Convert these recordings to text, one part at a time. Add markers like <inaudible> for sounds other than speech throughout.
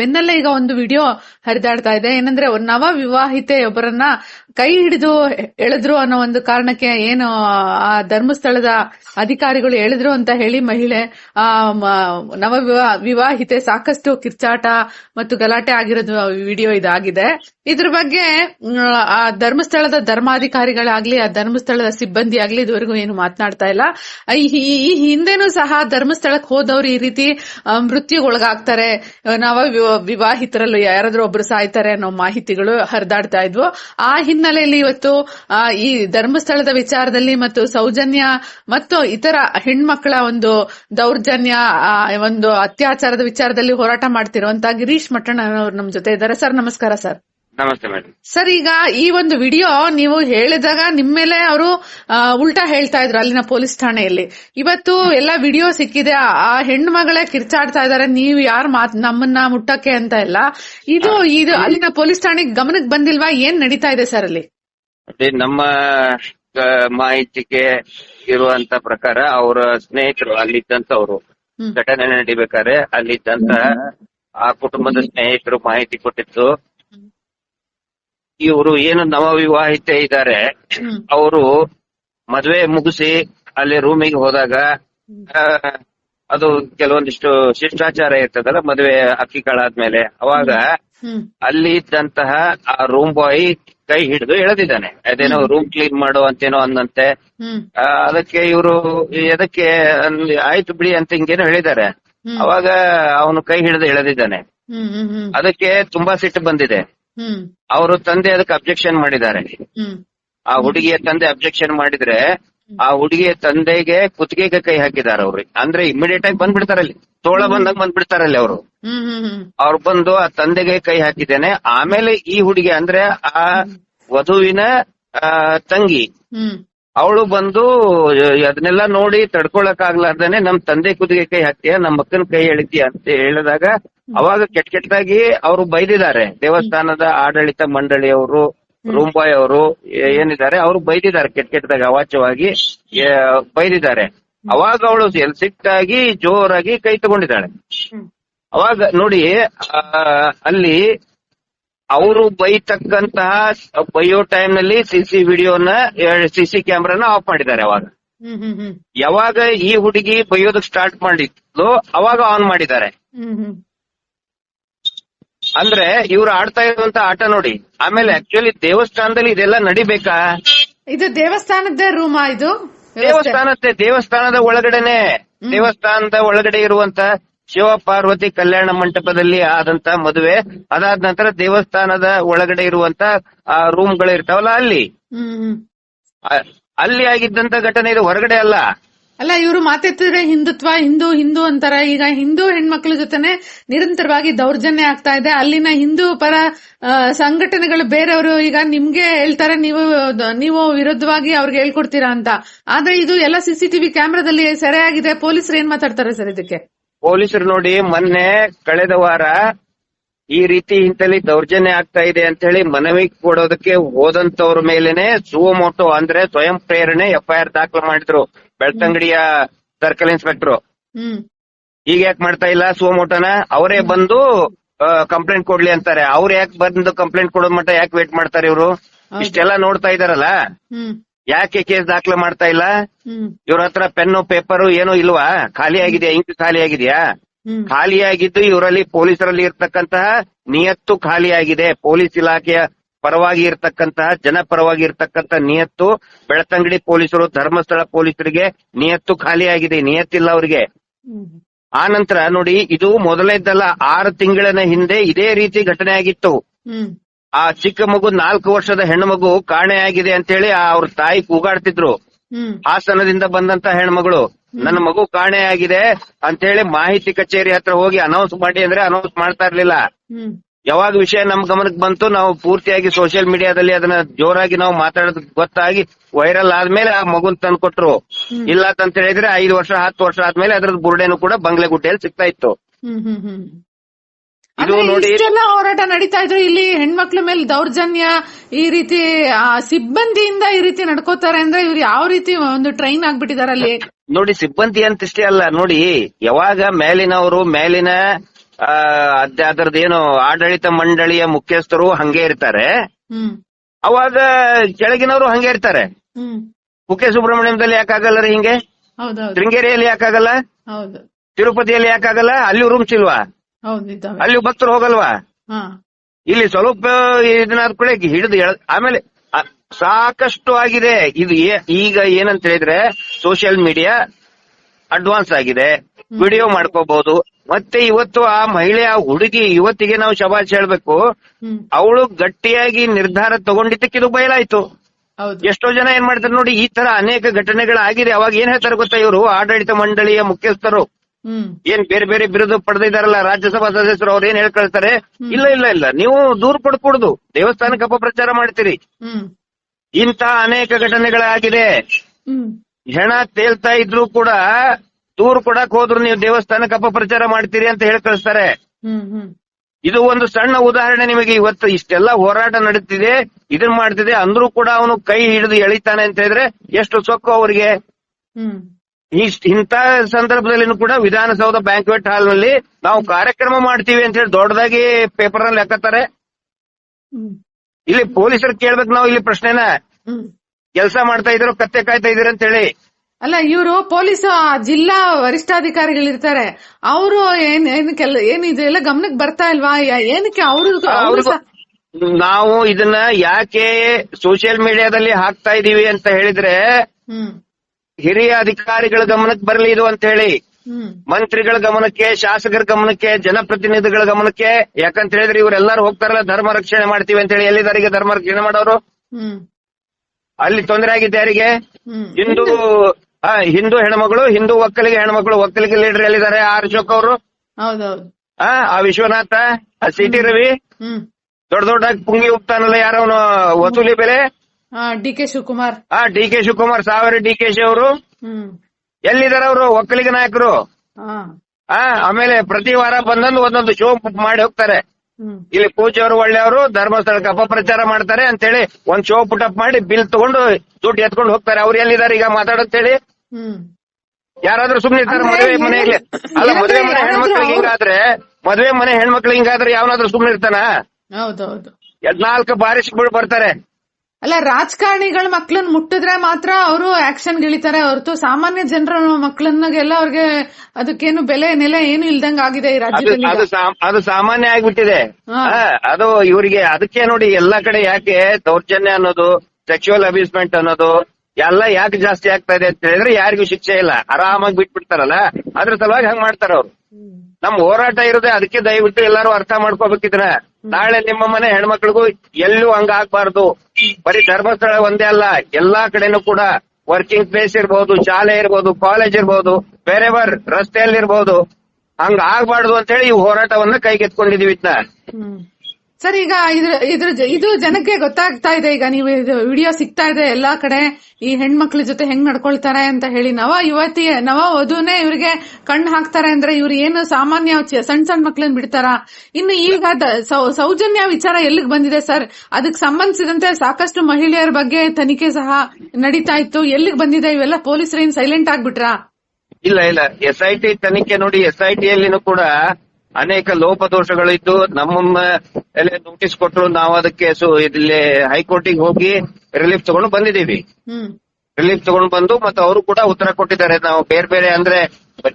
ಬೆನ್ನಲ್ಲೇ ಈಗ ಒಂದು ವಿಡಿಯೋ ಹರಿದಾಡ್ತಾ ಇದೆ. ಏನಂದ್ರೆ ನವ ನವ ವಿವಾಹಿತೆಯೊಬ್ಬರನ್ನ ಕೈ ಹಿಡಿದು ಎಳೆದ್ರು ಅನ್ನೋ ಒಂದು ಕಾರಣಕ್ಕೆ ಏನು, ಆ ಧರ್ಮಸ್ಥಳದ ಅಧಿಕಾರಿಗಳು ಎಳೆದ್ರು ಅಂತ ಹೇಳಿ ಮಹಿಳೆ, ಆ ನವ ವಿವಾ- ವಿವಾಹಿತೆ ಸಾಕಷ್ಟು ಕಿರ್ಚಾಟ ಮತ್ತು ಗಲಾಟೆ ಆಗಿರೋದು ವಿಡಿಯೋ ಇದಾಗಿದೆ. ಇದ್ರ ಬಗ್ಗೆ, ಆ ಧರ್ಮಸ್ಥಳದ ಧರ್ಮಾಧಿಕಾರಿಗಳಾಗ್ಲಿ, ಆ ಧರ್ಮಸ್ಥಳದ ಸಿಬ್ಬಂದಿ ಆಗ್ಲಿ ಇದುವರೆಗೂ ಏನು ಮಾತನಾಡ್ತಾ ಇಲ್ಲ. ಈ ಹಿಂದೆನೂ ಸಹ ಧರ್ಮಸ್ಥಳಕ್ಕೆ ಹೋದವ್ರು ಈ ರೀತಿ ಮೃತ್ಯುಗೊಳಗಾಗ್ತಾರೆ. ನಾವ ವಿವಾಹಿತರಲ್ಲೂ ಯಾರಾದ್ರೂ ಒಬ್ರು ಸಾಯ್ತಾರೆ ಅನ್ನೋ ಮಾಹಿತಿಗಳು ಹರಿದಾಡ್ತಾ ಇದ್ವು. ಆ ಹಿನ್ನೆಲೆಯಲ್ಲಿ ಇವತ್ತು ಈ ಧರ್ಮಸ್ಥಳದ ವಿಚಾರದಲ್ಲಿ ಮತ್ತು ಸೌಜನ್ಯ ಮತ್ತು ಇತರ ಹೆಣ್ಮಕ್ಳ ಒಂದು ದೌರ್ಜನ್ಯ ಒಂದು ಅತ್ಯಾಚಾರದ ವಿಚಾರದಲ್ಲಿ ಹೋರಾಟ ಮಾಡ್ತಿರುವಂತ ಗಿರೀಶ್ ಮಟ್ಟಣ್ಣ ಅವರು ನಮ್ ಜೊತೆ ಇದ್ದಾರೆ. ಸರ್, ನಮಸ್ಕಾರ ಸರ್. ನಮಸ್ತೆ ಮೇಡಮ್ ಸರ್ ಈಗ ಈ ಒಂದು ವಿಡಿಯೋ ನೀವು ಹೇಳಿದಾಗ ನಿಮ್ಮ ಮೇಲೆ ಅವರು ಉಲ್ಟಾ ಹೇಳ್ತಾ ಇದ್ರು ಅಲ್ಲಿನ ಪೊಲೀಸ್ ಠಾಣೆಯಲ್ಲಿ. ಇವತ್ತು ಎಲ್ಲ ವಿಡಿಯೋ ಸಿಕ್ಕಿದೆ. ಆ- ಹೆಣ್ಣು ಮಗಳೇ ಕಿರ್ಚಾಡ್ತಾ ಇದಾರೆ ನೀವು ಯಾರು ಮಾತ್ ನಮ್ಮನ್ನ ಮುಟ್ಟಕ್ಕೆ ಅಂತ ಎಲ್ಲ. ಇದು ಇದು ಅಲ್ಲಿನ ಪೊಲೀಸ್ ಠಾಣೆಗೆ ಗಮನಕ್ಕೆ ಬಂದಿಲ್ವಾ? ಏನ್ ನಡೀತಾ ಇದೆ ಸರ್ ಅಲ್ಲಿ? ಅದೇ ನಮ್ಮ ಮಾಹಿತಿಗೆ ಇರುವಂತ ಪ್ರಕಾರ ಅವರ ಸ್ನೇಹಿತರು ಅಲ್ಲಿದ್ದಂತವ್ರು. ಘಟನೆ ನಡಿಬೇಕಾದ್ರೆ ಅಲ್ಲಿದ್ದಂತ ಆ ಕುಟುಂಬದ ಸ್ನೇಹಿತರು ಮಾಹಿತಿ ಕೊಟ್ಟಿದ್ದು. ಇವರು ಏನು ನವ ವಿವಾಹಿತೆ ಇದ್ದಾರೆ. ಅವರು ಮದುವೆ ಮುಗಿಸಿ ಅಲ್ಲಿ ರೂಮಿಗೆ ಹೋದಾಗ ಅದು ಕೆಲವೊಂದಿಷ್ಟು ಶಿಷ್ಟಾಚಾರ ಇರ್ತದಲ್ಲ ಮದುವೆ ಅಕ್ಕಿ ಕಾಳಾದ್ಮೇಲೆ ಅವಾಗ ಅಲ್ಲಿ ಇದ್ದಂತಹ ಆ ರೂಮ್ ಬಾಯ್ ಕೈ ಹಿಡಿದು ಎಳೆದಿದ್ದಾನೆ. ಅದೇನೋ ರೂಮ್ ಕ್ಲೀನ್ ಮಾಡು ಅಂತೇನೋ ಅಂದಂತೆ. ಅದಕ್ಕೆ ಇವರು ಎದಕ್ಕೆ ಆಯ್ತು ಬಿಡಿ ಅಂತ ಹಿಂಗೇನೋ ಹೇಳಿದ್ದಾರೆ. ಅವಾಗ ಅವನು ಕೈ ಹಿಡಿದು ಎಳೆದಿದ್ದಾನೆ. ಅದಕ್ಕೆ ತುಂಬಾ ಸಿಟ್ಟು ಬಂದಿದೆ. ಅವರು ತಂದೆ ಅದಕ್ಕೆ ಅಬ್ಜೆಕ್ಷನ್ ಮಾಡಿದ್ದಾರೆ. ಆ ಹುಡುಗಿಯ ತಂದೆ ಅಬ್ಜೆಕ್ಷನ್ ಮಾಡಿದ್ರೆ ಆ ಹುಡುಗಿಯ ತಂದೆಗೆ ಕುತ್ತಿಗೆಗೆ ಕೈ ಹಾಕಿದ್ದಾರೆ ಅವ್ರಿ. ಅಂದ್ರೆ ಇಮಿಡಿಯೇಟ್ ಆಗಿ ಬಂದ್ಬಿಡ್ತಾರೆ ಅಲ್ಲಿ. ತೋಳ ಬಂದಾಗ ಬಂದ್ಬಿಡ್ತಾರಲ್ಲಿ ಅವರು. ಅವ್ರು ಬಂದು ಆ ತಂದೆಗೆ ಕೈ ಹಾಕಿದ್ದೇನೆ. ಆಮೇಲೆ ಈ ಹುಡುಗಿ ಅಂದ್ರೆ ಆ ವಧುವಿನ ತಂಗಿ. ಅವಳು ಬಂದು ಅದನ್ನೆಲ್ಲ ನೋಡಿ ತಡ್ಕೊಳಕ್ ಆಗ್ಲಾರ್ದೇನೆ ನಮ್ ತಂದೆ ಕುದಿಗೆ ಕೈ ಹಾಕ್ತೀಯ ನಮ್ಮ ಅಕ್ಕನ ಕೈ ಎಳಿತೀಯ ಅಂತ ಹೇಳಿದಾಗ ಅವಾಗ ಕೆಟ್ಟ ಕೆಟ್ಟದಾಗಿ ಅವರು ಬೈದಿದ್ದಾರೆ. ದೇವಸ್ಥಾನದ ಆಡಳಿತ ಮಂಡಳಿಯವರು ಬಾಯ್ ಅವರು ಏನಿದ್ದಾರೆ ಅವರು ಬೈದಿದ್ದಾರೆ ಕೆಟ್ಟ ಕೆಟ್ಟದಾಗಿ ಅವಾಚ್ಯವಾಗಿ ಬೈದಿದ್ದಾರೆ. ಅವಾಗ ಅವಳು ಎಲ್ ಸಿಟ್ಟಾಗಿ ಜೋರಾಗಿ ಕೈ ತಗೊಂಡಿದ್ದಾಳೆ. ಅವಾಗ ನೋಡಿ ಅಲ್ಲಿ ಅವರು ಬೈತಕ್ಕಂತಹ ಬೈಯೋ ಟೈಮ್ನಲ್ಲಿ ಸಿಸಿ ವಿಡಿಯೋನ ಸಿಸಿ ಕ್ಯಾಮ್ರಾನ ಆಫ್ ಮಾಡಿದ್ದಾರೆ ಅವಾಗ. ಯಾವಾಗ ಈ ಹುಡುಗಿ ಬೈಯೋದಕ್ ಸ್ಟಾರ್ಟ್ ಮಾಡಿದ್ಲು ಅವಾಗ ಆನ್ ಮಾಡಿದ್ದಾರೆ. ಅಂದ್ರೆ ಇವ್ರು ಆಡ್ತಾ ಇರುವಂತ ಆಟ ನೋಡಿ. ಆಮೇಲೆ ಆಕ್ಚುಲಿ ದೇವಸ್ಥಾನದಲ್ಲಿ ಇದೆಲ್ಲ ನಡಿಬೇಕಾ? ಇದು ದೇವಸ್ಥಾನದ ರೂಮಾ ಇದು? ದೇವಸ್ಥಾನದ್ದೇ ದೇವಸ್ಥಾನದ ಒಳಗಡೆನೆ. ದೇವಸ್ಥಾನದ ಒಳಗಡೆ ಇರುವಂತ ಶಿವ ಪಾರ್ವತಿ ಕಲ್ಯಾಣ ಮಂಟಪದಲ್ಲಿ ಆದಂತ ಮದುವೆ. ಅದಾದ ನಂತರ ದೇವಸ್ಥಾನದ ಒಳಗಡೆ ಇರುವಂತ ಆ ರೂಮ್ಗಳು ಇರ್ತಾವಲ್ಲ ಅಲ್ಲಿ. ಅಲ್ಲಿ ಆಗಿದ್ದಂತ ಘಟನೆ ಇದು ಹೊರಗಡೆ ಅಲ್ಲ. ಅಲ್ಲ, ಇವರು ಮಾತೆತ್ತಿದ್ರೆ ಹಿಂದುತ್ವ, ಹಿಂದೂ ಹಿಂದೂ ಅಂತಾರ. ಈಗ ಹಿಂದೂ ಹೆಣ್ಮಕ್ಳ ಜೊತೆನೆ ನಿರಂತರವಾಗಿ ದೌರ್ಜನ್ಯ ಆಗ್ತಾ ಇದೆ. ಅಲ್ಲಿನ ಹಿಂದೂ ಪರ ಸಂಘಟನೆಗಳು ಬೇರೆಯವರು ಈಗ ನಿಮ್ಗೆ ಹೇಳ್ತಾರೆ, ನೀವು ನೀವು ವಿರುದ್ಧವಾಗಿ ಅವ್ರಿಗೆ ಹೇಳ್ಕೊಡ್ತೀರಾ ಅಂತ. ಆದ್ರೆ ಇದು ಎಲ್ಲ ಸಿಸಿಟಿವಿ ಕ್ಯಾಮ್ರಾದಲ್ಲಿ ಆಗಿದೆ ಪೊಲೀಸರು ಏನ್ ಮಾತಾಡ್ತಾರೆ ಸರ್ ಇದಕ್ಕೆ? ಪೊಲೀಸರು ನೋಡಿ, ಮೊನ್ನೆ, ಕಳೆದ ವಾರ ಈ ರೀತಿ ಇಂತಲ್ಲಿ ದೌರ್ಜನ್ಯ ಆಗ್ತಾ ಇದೆ ಅಂತ ಹೇಳಿ ಮನವಿ ಕೊಡೋದಕ್ಕೆ ಹೋದಂತವ್ರ ಮೇಲೆನೆ ಸುವಮೋಟೋ ಅಂದ್ರೆ ಸ್ವಯಂ ಪ್ರೇರಣೆ ಎಫ್ಐಆರ್ ದಾಖಲು ಮಾಡಿದ್ರು. ಬೆಳ್ತಂಗಡಿಯ ಸರ್ಕಲ್ ಇನ್ಸ್ಪೆಕ್ಟರ್ ಈಗ ಯಾಕೆ ಮಾಡ್ತಾ ಇಲ್ಲ ಸೋಮೋಟನ? ಅವರೇ ಬಂದು ಕಂಪ್ಲೇಂಟ್ ಕೊಡ್ಲಿ ಅಂತಾರೆ. ಅವ್ರು ಯಾಕೆ ಬಂದು ಕಂಪ್ಲೇಂಟ್ ಕೊಡೋ ಮಟ್ಟ ಯಾಕೆ ವೇಟ್ ಮಾಡ್ತಾರೆ ಇವರು? ಇಷ್ಟೆಲ್ಲ ನೋಡ್ತಾ ಇದಾರಲ್ಲ? ಯಾಕೆ ಕೇಸ್ ದಾಖಲೆ ಮಾಡ್ತಾ ಇಲ್ಲ? ಇವ್ರ ಹತ್ರ ಪೆನ್ನು ಪೇಪರ್ ಏನು ಇಲ್ವಾ? ಖಾಲಿ ಆಗಿದೆಯಾ? ಇಂಕ್ ಖಾಲಿ ಆಗಿದೆಯಾ? ಖಾಲಿ ಖಾಲಿಯಾಗಿದ್ದು ಇವರಲ್ಲಿ ಪೊಲೀಸರಲ್ಲಿ ಇರ್ತಕ್ಕಂತಹ ನಿಯತ್ತು ಖಾಲಿಯಾಗಿದೆ ಪೊಲೀಸ್ ಇಲಾಖೆಯ ಪರವಾಗಿ ಇರ್ತಕ್ಕಂತಹ ಜನಪರವಾಗಿ ಇರ್ತಕ್ಕಂತ ನಿಯತ್ತು ಬೆಳತಂಗಡಿ ಪೊಲೀಸರು, ಧರ್ಮಸ್ಥಳ ಪೊಲೀಸರಿಗೆ ನಿಯತ್ತು ಖಾಲಿಯಾಗಿದೆ, ನಿಯತ್ತಿಲ್ಲ ಅವರಿಗೆ. ಆ ನಂತರ ನೋಡಿ, ಇದು ಮೊದಲೇದ್ದಲ್ಲ ಆರು ತಿಂಗಳನ ಹಿಂದೆ ಇದೇ ರೀತಿ ಘಟನೆ ಆಗಿತ್ತು. ಆ ಚಿಕ್ಕ ಮಗು ನಾಲ್ಕು ವರ್ಷದ ಹೆಣ್ಣು ಮಗು ಕಾಣೆಯಾಗಿದೆ ಅಂತ ಹೇಳಿ ಅವ್ರ ತಾಯಿ ಕೂಗಾಡ್ತಿದ್ರು. ಹಾಸನದಿಂದ ಬಂದಂತ ಹೆಣ್ಮಗಳು ನನ್ನ ಮಗು ಕಾಣೆಯಾಗಿದೆ ಅಂತ ಹೇಳಿ ಮಾಹಿತಿ ಕಚೇರಿ ಹತ್ರ ಹೋಗಿ ಅನೌನ್ಸ್ ಮಾಡಿ ಅಂದ್ರೆ ಅನೌನ್ಸ್ ಮಾಡ್ತಾ ಇರ್ಲಿಲ್ಲ. ಯಾವಾಗ ವಿಷಯ ನಮ್ ಗಮನಕ್ಕೆ ಬಂತು ನಾವು ಪೂರ್ತಿಯಾಗಿ ಸೋಷಿಯಲ್ ಮೀಡಿಯಾದಲ್ಲಿ ಅದನ್ನ ಜೋರಾಗಿ ನಾವು ಮಾತಾಡೋದ್ ಗೊತ್ತಾಗಿ ವೈರಲ್ ಆದ್ಮೇಲೆ ಆ ಮಗುನ್ ತಂದ್ಕೊಟ್ರು. ಇಲ್ಲ ಅಂತ ಹೇಳಿದ್ರೆ ಐದು ವರ್ಷ ಹತ್ತು ವರ್ಷ ಆದ್ಮೇಲೆ ಅದ್ರದ್ದು ಬುರುಡೆನು ಕೂಡ ಬಂಗ್ಲೆಗುಡ್ಡೆಯಲ್ಲಿ ಸಿಗ್ತಾ ಇತ್ತು. ಇದು ನೋಡಿ ಹೋರಾಟ ನಡೀತಾ ಇದ್ರು. ಇಲ್ಲಿ ಹೆಣ್ಮಕ್ಳ ಮೇಲೆ ದೌರ್ಜನ್ಯ ಈ ರೀತಿ ಸಿಬ್ಬಂದಿಯಿಂದ ಈ ರೀತಿ ನಡ್ಕೋತಾರೆ ಅಂದ್ರೆ ಇವ್ರು ಯಾವ ರೀತಿ ಒಂದು ಟ್ರೈನ್ ಆಗ್ಬಿಟ್ಟಿದಾರೆ ಅಲ್ಲಿ? ನೋಡಿ ಸಿಬ್ಬಂದಿ ಅಂತಷ್ಟೇ ಅಲ್ಲ. ನೋಡಿ ಯಾವಾಗ ಮೇಲಿನವರು ಮೇಲಿನ ಆ, ಏನು ಆಡಳಿತ ಮಂಡಳಿಯ ಮುಖ್ಯಸ್ಥರು ಹಂಗೆ ಇರ್ತಾರೆ. ಅವಾಗ ಕೆಳಗಿನವರು ಹಂಗೆ ಇರ್ತಾರೆ. ಕುಕ್ಕೆ ಸುಬ್ರಹ್ಮಣ್ಯಂದಲ್ಲಿ ಯಾಕಾಗಲ್ಲ ರೀ ಹಿಂಗೆ? ಶೃಂಗೇರಿಯಲ್ಲಿ ಯಾಕಾಗಲ್ಲ? ತಿರುಪತಿಯಲ್ಲಿ ಯಾಕಾಗಲ್ಲ? ಅಲ್ಲಿ ರೂಮ್ಸ್ ಇಲ್ವಾ ಅಲ್ಲಿ ಭಕ್ತರು ಹೋಗಲ್ವಾ? ಇಲ್ಲಿ ಸ್ವಲ್ಪ ಇದನ್ನಾದ ಕೂಡ ಹಿಡಿದು ಆಮೇಲೆ ಸಾಕಷ್ಟು ಆಗಿದೆ. ಇದು ಈಗ ಏನಂತ ಹೇಳಿದ್ರೆ ಸೋಷಿಯಲ್ ಮೀಡಿಯಾ ಅಡ್ವಾನ್ಸ್ ಆಗಿದೆ. ವಿಡಿಯೋ ಮಾಡ್ಕೋಬಹುದು. ಮತ್ತೆ ಇವತ್ತು ಆ ಮಹಿಳೆ ಆ ಹುಡುಗಿ ಇವತ್ತಿಗೆ ನಾವು ಶಬಾಷ್ ಹೇಳ್ಬೇಕು. ಅವಳು ಗಟ್ಟಿಯಾಗಿ ನಿರ್ಧಾರ ತಗೊಂಡಿದ್ದಕ್ಕೆ ಇದು ಬಯಲಾಯ್ತು. ಎಷ್ಟೋ ಜನ ಏನ್ ಮಾಡ್ತಾರೆ ನೋಡಿ ಈ ತರ ಅನೇಕ ಘಟನೆಗಳಾಗಿದೆ. ಅವಾಗ ಏನ್ ಹೇಳ್ತಾರೆ ಗೊತ್ತಾ ಇವರು? ಆಡಳಿತ ಮಂಡಳಿಯ ಮುಖ್ಯಸ್ಥರು. ಏನ್ ಬೇರೆ ಬೇರೆ ಬಿರುದು ಪಡೆದಿದ್ದಾರಲ್ಲ ರಾಜ್ಯಸಭಾ ಸದಸ್ಯರು ಅವ್ರು ಏನ್ ಹೇಳ್ಕೊಳ್ತಾರೆ? ಇಲ್ಲ ಇಲ್ಲ ಇಲ್ಲ. ನೀವು ದೂರ ಕೊಡ್ಕೂಡುದು. ದೇವಸ್ಥಾನಕ್ಕೆ ಅಪಪ್ರಚಾರ ಮಾಡ್ತೀರಿ. ಇಂತಹ ಅನೇಕ ಘಟನೆಗಳಾಗಿದೆ. ಹೆಣ ತೇಲ್ತಾ ಇದ್ರು ಕೂಡ ದೂರ ಕೊಡಕ್ ಹೋದ್ರು ನೀವು ದೇವಸ್ಥಾನಕ್ಕೆ ಅಪಪ್ರಚಾರ ಮಾಡ್ತೀರಿ ಅಂತ ಹೇಳಿ ಕಳಿಸ್ತಾರೆ. ಇದು ಒಂದು ಸಣ್ಣ ಉದಾಹರಣೆ ನಿಮಗೆ ಇವತ್ತು ಇಷ್ಟೆಲ್ಲ ಹೋರಾಟ ನಡೀತಿದೆ ಇದನ್ ಮಾಡ್ತಿದೆ ಅಂದ್ರೂ ಕೂಡ ಅವನು ಕೈ ಹಿಡಿದು ಎಳಿತಾನೆ ಅಂತ ಹೇಳಿದ್ರೆ ಎಷ್ಟು ಸೊಕ್ಕು ಅವರಿಗೆ. ಇಷ್ಟ ಇಂತ ಸಂದರ್ಭದಲ್ಲಿ ಸಂದರ್ಭದಲ್ಲಿನೂ ಕೂಡ ವಿಧಾನಸೌಧ ಬ್ಯಾಂಕ್ವೆಟ್ ಹಾಲ್ನಲ್ಲಿ ನಾವು ಕಾರ್ಯಕ್ರಮ ಮಾಡ್ತೀವಿ ಅಂತ ಹೇಳಿ ದೊಡ್ಡದಾಗಿ ಪೇಪರ್ನಲ್ಲಿ ಹಾಕತ್ತಾರೆ. ಇಲ್ಲಿ ಪೊಲೀಸರು ಕೇಳ್ಬೇಕು ನಾವು ಇಲ್ಲಿ ಪ್ರಶ್ನೆನ. ಕೆಲಸ ಮಾಡ್ತಾ ಇದ್ರು ಕತ್ತೆ ಕಾಯ್ತಾ ಇದೀರ ಅಂತ ಹೇಳಿ. ಅಲ್ಲ ಇವರು ಪೊಲೀಸ್ ಜಿಲ್ಲಾ ವರಿಷ್ಠಾಧಿಕಾರಿಗಳಿರ್ತಾರೆ. ಅವರು ಏನ್ ಏನ್ ಕೆಲ ಏನ್ ಇದೆಲ್ಲ ಗಮನಕ್ಕೆ ಬರ್ತಾ ಇಲ್ವಾ? ಏನಕ್ಕೆ ಅವರು ನಾವು ಇದನ್ನ ಯಾಕೆ ಸೋಷಿಯಲ್ ಮೀಡಿಯಾದಲ್ಲಿ ಹಾಕ್ತಾ ಇದೀವಿ ಅಂತ ಹೇಳಿದ್ರೆ ಹಿರಿಯ ಅಧಿಕಾರಿಗಳ ಗಮನಕ್ಕೆ ಬರಲಿ ಇದು ಅಂತ ಹೇಳಿ. ಮಂತ್ರಿಗಳ ಗಮನಕ್ಕೆ ಶಾಸಕರ ಗಮನಕ್ಕೆ ಜನಪ್ರತಿನಿಧಿಗಳ ಗಮನಕ್ಕೆ ಯಾಕಂತ ಹೇಳಿದ್ರೆ ಇವರೆಲ್ಲರೂ ಹೋಗ್ತಾರಲ್ಲ ಧರ್ಮ ರಕ್ಷಣೆ ಮಾಡ್ತೀವಿ ಅಂತ ಹೇಳಿ. ಎಲ್ಲಿದಾರಿಗೆ ಧರ್ಮ ರಕ್ಷಣೆ ಮಾಡೋರು? ಅಲ್ಲಿ ತೊಂದರೆ ಆಗಿದೆ ಯಾರಿಗೆ? ಇಂದು ಹಿಂದೂ ಆ, ಹಿಂದೂ ಹೆಣ್ಮಗಳು ಹಿಂದೂ ಒಕ್ಕಲಿಗೆ ಹೆಣ್ಮಕ್ಳು ಒಕ್ಕಲಿಗೆ ಲೀಡರ್ ಎಲ್ಲಿದ್ದಾರೆ? ಆರ್ ಅಶೋಕ್ ಅವರು. ಹೌದೌದು. ಆ ಆ ವಿಶ್ವನಾಥ ಆ ಸಿಟಿ ರವಿ ದೊಡ್ಡ ದೊಡ್ಡ ಪುಂಗಿ ಹೋಗ್ತಾನಲ್ಲ ಯಾರವನು ವಸೂಲಿ ಬೆಲೆ? D K Shivakumar. ಆ ಡಿ ಕೆ ಶಿವಕುಮಾರ್ ಸಾವಿರ ಡಿ ಕೆ ಶಿ ಅವರು. ಎಲ್ಲಿದ್ದಾರೆ ಅವರು? ಒಕ್ಕಲಿಗ ನಾಯಕರು? ಆ. ಆಮೇಲೆ ಪ್ರತಿ ವಾರ ಬಂದಂದು ಒಂದೊಂದು ಶೋ ಮಾಡಿ ಹೋಗ್ತಾರೆ. ಇಲ್ಲಿ ಪೂಜೆಯವರು ಒಳ್ಳೆಯವರು ಧರ್ಮಸ್ಥಳಕ್ಕೆ ಅಪಪ್ರಚಾರ ಮಾಡ್ತಾರೆ ಅಂತೇಳಿ ಒಂದ್ ಶೋ ಪುಟಪ್ ಮಾಡಿ ಬಿಲ್ ತಗೊಂಡು ದುಡ್ಡು ಎತ್ಕೊಂಡು ಹೋಗ್ತಾರೆ. ಅವ್ರು ಎಲ್ಲಿದ್ದಾರೆ ಈಗ ಮಾತಾಡೋದ್ ಹ್ಮ್ ಯಾರಾದ್ರೂ ಸುಮ್ನೆ ಇರ್ತಾರೆ ಮದುವೆ ಮನೆಯಲ್ಲಿ ಅಲ್ಲ ಮದುವೆ ಮನೆ ಹೆಣ್ಮಕ್ಳಿಗೆ ಹಿಂಗಾದ್ರೆ ಮದುವೆ ಮನೆ ಹೆಣ್ಮಕ್ಳು ಹಿಂಗಾದ್ರೆ ಯಾವನಾದ್ರೂ ಸುಮ್ನೆ ಇರ್ತಾನ? ಹೌದೌದು. ಬಾರಿಸ್ ಬಿಡ್ ಬರ್ತಾರೆ. ಅಲ್ಲ ರಾಜಕಾರಣಿಗಳ ಮಕ್ಳನ್ ಮುಟ್ಟಿದ್ರೆ ಮಾತ್ರ ಅವರು ಆಕ್ಷನ್ ಗಿಳಿತಾರೆ. ಹೊರತು ಸಾಮಾನ್ಯ ಜನರ ಮಕ್ಳನ್ನಗೆಲ್ಲ ಅವ್ರಿಗೆ ಅದಕ್ಕೇನು ಬೆಲೆ ನೆಲೆ ಏನು ಇಲ್ದಂಗ ಆಗಿದೆ ಈ ರಾಜ್ಯದಲ್ಲಿ ಅದು ಅದು ಸಾಮಾನ್ಯ ಆಗ್ಬಿಟ್ಟಿದೆ. ಹಾ. ಆ, ಅದು ಇವರಿಗೆ ಅದಕ್ಕೆ ನೋಡಿ ಎಲ್ಲಾ ಕಡೆ ಯಾಕೆ ದೌರ್ಜನ್ಯ ಅನ್ನೋದು ಸೆಕ್ಸುವಲ್ ಅಬ್ಯೂಸ್ಮೆಂಟ್ ಅನ್ನೋದು ಎಲ್ಲ ಯಾಕೆ ಜಾಸ್ತಿ ಆಗ್ತಾ ಇದೆ ಅಂತ ಹೇಳಿದ್ರೆ ಯಾರಿಗೂ ಶಿಕ್ಷೆ ಇಲ್ಲ. ಆರಾಮಾಗಿ ಬಿಟ್ಬಿಡ್ತಾರಲ್ಲ? ಅದ್ರ ಸಲುವಾಗಿ ಹಂಗ ಮಾಡ್ತಾರ ಅವ್ರು. ನಮ್ ಹೋರಾಟ ಇರೋದೇ ಅದಕ್ಕೆ ದಯವಿಟ್ಟು ಎಲ್ಲಾರು ಅರ್ಥ ಮಾಡ್ಕೋಬೇಕಿದ್ರ. ನಾಳೆ ನಿಮ್ಮ ಮನೆ ಹೆಣ್ಮಕ್ಳಿಗೂ ಎಲ್ಲೂ ಹಂಗ ಆಗ್ಬಾರ್ದು. ಬರೀ ಧರ್ಮಸ್ಥಳ ಒಂದೇ ಅಲ್ಲ ಎಲ್ಲಾ ಕಡೆನೂ ಕೂಡ ವರ್ಕಿಂಗ್ ಪ್ಲೇಸ್ ಇರ್ಬಹುದು ಶಾಲೆ ಇರ್ಬಹುದು ಕಾಲೇಜ್ ಇರ್ಬಹುದು ಬೇರೆವರ್ ರಸ್ತೆಯಲ್ಲಿ ಇರ್ಬೋದು ಹಂಗ ಆಗ್ಬಾರ್ದು ಅಂತ ಹೇಳಿ ಈ ಹೋರಾಟವನ್ನ ಕೈಗೆತ್ಕೊಂಡಿದೀವಿ ಇತ್ತ ಸರ್, ಈಗ ಇದ್ರ ಇದ್ರ ಇದು ಜನಕ್ಕೆ ಗೊತ್ತಾಗ್ತಾ ಇದೆ. ಈಗ ನೀವು ಇದು ವಿಡಿಯೋ ಸಿಗ್ತಾ ಇದೆ ಎಲ್ಲಾ ಕಡೆ. ಈ ಹೆಣ್ಮಕ್ಳ ಜೊತೆ ಹೆಂಗ್ ನಡ್ಕೊಳ್ತಾರೆ ಅಂತ ಹೇಳಿ. ನವ ಯುವತಿ, ನವ ವಧುನೇ ಇವ್ರಿಗೆ ಕಣ್ಣು ಹಾಕ್ತಾರೆ ಅಂದ್ರೆ ಇವ್ರು ಏನು ಸಾಮಾನ್ಯ ಸಣ್ಣ ಸಣ್ಣ ಮಕ್ಳನ್ನ ಬಿಡ್ತಾರ? ಇನ್ನು ಈಗ ಸೌಜನ್ಯ ವಿಚಾರ ಎಲ್ಲಿಗ್ ಬಂದಿದೆ ಸರ್? ಅದಕ್ಕೆ ಸಂಬಂಧಿಸಿದಂತೆ ಸಾಕಷ್ಟು ಮಹಿಳೆಯರ ಬಗ್ಗೆ ತನಿಖೆ ಸಹ ನಡೀತಾ ಇತ್ತು. ಎಲ್ಲಿಗ್ ಬಂದಿದೆ? ಇವೆಲ್ಲ ಪೊಲೀಸರು ಏನ್ ಸೈಲೆಂಟ್ ಆಗ್ಬಿಟ್ರಾ? ಇಲ್ಲ ಇಲ್ಲ. ಎಸ್ ಐ ಟಿ ತನಿಖೆ ನೋಡಿ, ಎಸ್ ಐ ಟಿಯಲ್ಲಿನೂ ಕೂಡ ಅನೇಕ ಲೋಪದೋಷಗಳಿದ್ದು ನಮ್ಮ ಎಲ್ಲ ನೋಟಿಸ್ ಕೊಟ್ಟರು ನಾವು ಅದಕ್ಕೆ ಸೊ ಇಲ್ಲಿ ಹೈಕೋರ್ಟಿಗೆ ಹೋಗಿ ರಿಲೀಫ್ ತಗೊಂಡು ಬಂದಿದ್ದೀವಿ. ರಿಲೀಫ್ ತಗೊಂಡು ಬಂದು ಮತ್ತೆ ಅವರು ಕೂಡ ಉತ್ತರ ಕೊಟ್ಟಿದ್ದಾರೆ. ನಾವು ಬೇರೆ ಬೇರೆ ಅಂದ್ರೆ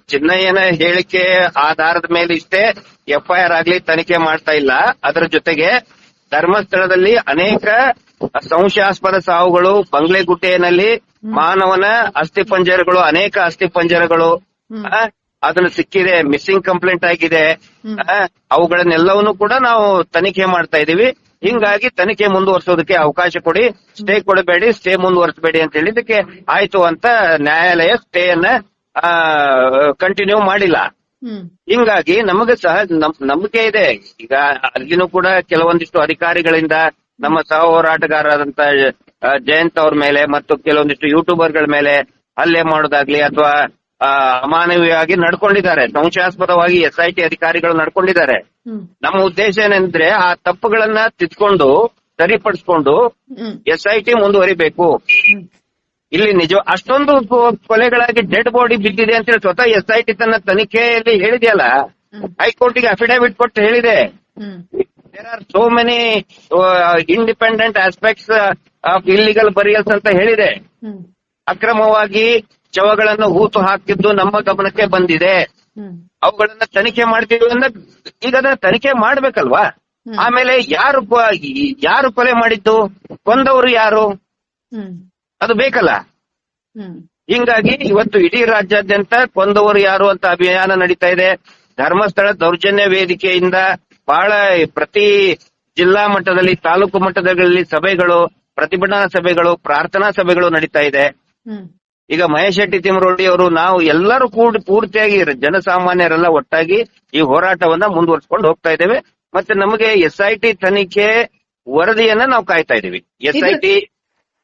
ಚಿನ್ನಯ್ಯನ ಹೇಳಿಕೆ ಆಧಾರದ ಮೇಲೆ ಇಷ್ಟೇ ಎಫ್ಐಆರ್ ಆಗ್ಲಿ ತನಿಖೆ ಮಾಡ್ತಾ ಇಲ್ಲ. ಅದರ ಜೊತೆಗೆ ಧರ್ಮಸ್ಥಳದಲ್ಲಿ ಅನೇಕ ಸಂಶಯಾಸ್ಪದ ಸಾವುಗಳು ಬಂಗ್ಲೆಗುಡ್ಡೆಯಲ್ಲಿ ಮಾನವನ ಅಸ್ಥಿಪಂಜರಗಳು ಅನೇಕ ಅಸ್ಥಿಪಂಜರಗಳು ಆ, ಅದನ್ನು ಸಿಕ್ಕಿದೆ ಮಿಸ್ಸಿಂಗ್ ಕಂಪ್ಲೇಂಟ್ ಆಗಿದೆ. ಅವುಗಳನ್ನೆಲ್ಲವನ್ನು ಕೂಡ ನಾವು ತನಿಖೆ ಮಾಡ್ತಾ ಇದೀವಿ. ಹಿಂಗಾಗಿ ತನಿಖೆ ಮುಂದುವರಿಸೋದಕ್ಕೆ ಅವಕಾಶ ಕೊಡಿ. ಸ್ಟೇ ಕೊಡಬೇಡಿ ಸ್ಟೇ ಮುಂದುವರಿಸಬೇಡಿ ಅಂತ ಹೇಳಿದಕ್ಕೆ ಆಯ್ತು ಅಂತ ನ್ಯಾಯಾಲಯ ಸ್ಟೇಯನ್ನ ಕಂಟಿನ್ಯೂ ಮಾಡಿಲ್ಲ. ಹಿಂಗಾಗಿ ನಮಗೆ ಸಹ ನಂಬಿಕೆ ಇದೆ. ಈಗ ಅಲ್ಲಿನೂ ಕೂಡ ಕೆಲವೊಂದಿಷ್ಟು ಅಧಿಕಾರಿಗಳಿಂದ ನಮ್ಮ ಸಹ ಹೋರಾಟಗಾರರಾದಂತ ಜಯಂತ್ ಅವ್ರ ಮೇಲೆ ಮತ್ತು ಕೆಲವೊಂದಿಷ್ಟು ಯೂಟ್ಯೂಬರ್ಗಳ ಮೇಲೆ ಹಲ್ಲೆ ಮಾಡೋದಾಗ್ಲಿ ಅಥವಾ ಅಮಾನವೀಯವಾಗಿ ನಡ್ಕೊಂಡಿದ್ದಾರೆ. ಸಂಶಯಾಸ್ಪದವಾಗಿ ಎಸ್ ಐ ಟಿ ಅಧಿಕಾರಿಗಳು ನಡ್ಕೊಂಡಿದ್ದಾರೆ. ನಮ್ಮ ಉದ್ದೇಶ ಏನಂದ್ರೆ ಆ ತಪ್ಪುಗಳನ್ನ ತಿದ್ಕೊಂಡು ಸರಿಪಡಿಸ್ಕೊಂಡು ಎಸ್ ಐ ಟಿ ಮುಂದುವರಿಬೇಕು ಇಲ್ಲಿ ನಿಜ ಅಷ್ಟೊಂದು ಕೊಲೆಗಳಾಗಿ ಡೆಡ್ ಬಾಡಿ ಬಿದ್ದಿದೆ ಅಂತ ಹೇಳಿ ಸ್ವತಃ ಎಸ್ ಐ ಟಿ ತನ್ನ ತನಿಖೆಯಲ್ಲಿ ಹೇಳಿದೆಯಲ್ಲ ಹೈಕೋರ್ಟಿಗೆ ಅಫಿಡವಿಟ್ ಕೊಟ್ಟು ಹೇಳಿದೆ. There are so many independent aspects of illegal burials ಅಂತ ಹೇಳಿದೆ. ಅಕ್ರಮವಾಗಿ ಶವಗಳನ್ನು ಹೂತು ಹಾಕಿದ್ದು ನಮ್ಮ ಗಮನಕ್ಕೆ ಬಂದಿದೆ. ಅವುಗಳನ್ನ ತನಿಖೆ ಮಾಡ್ತೀವಿ ಅಂದ್ರೆ ಈಗ ಅದನ್ನ ತನಿಖೆ ಮಾಡ್ಬೇಕಲ್ವಾ? ಆಮೇಲೆ ಯಾರು ಯಾರು ಕೊಲೆ ಮಾಡಿದ್ದು? ಕೊಂದವರು ಯಾರು? ಅದು ಬೇಕಲ್ಲ? ಹಿಂಗಾಗಿ ಇವತ್ತು ಇಡೀ ರಾಜ್ಯಾದ್ಯಂತ ಕೊಂದವರು ಯಾರು ಅಂತ ಅಭಿಯಾನ ನಡೀತಾ ಇದೆ. ಧರ್ಮಸ್ಥಳ ದೌರ್ಜನ್ಯ ವೇದಿಕೆಯಿಂದ ಬಹಳ ಪ್ರತಿ ಜಿಲ್ಲಾ ಮಟ್ಟದಲ್ಲಿ ತಾಲೂಕು ಮಟ್ಟದಲ್ಲಿ ಸಭೆಗಳು ಪ್ರತಿಭಟನಾ ಸಭೆಗಳು ಪ್ರಾರ್ಥನಾ ಸಭೆಗಳು ನಡೀತಾ ಇದೆ. ಈಗ ಮಹೇಶ್ ಶೆಟ್ಟಿ ತಿಮ್ಮರೊಡ್ಡಿ ಅವರು ನಾವು ಎಲ್ಲರೂ ಕೂಡ ಪೂರ್ತಿಯಾಗಿ ಜನಸಾಮಾನ್ಯರೆಲ್ಲ ಒಟ್ಟಾಗಿ ಈ ಹೋರಾಟವನ್ನ ಮುಂದುವರ್ಸ್ಕೊಂಡು ಹೋಗ್ತಾ ಇದ್ದೇವೆ. ಮತ್ತೆ ನಮಗೆ ಎಸ್ ಐ ಟಿ ತನಿಖೆ ವರದಿಯನ್ನ ನಾವು ಕಾಯ್ತಾ ಇದೀವಿ ಎಸ್ ಐ ಟಿ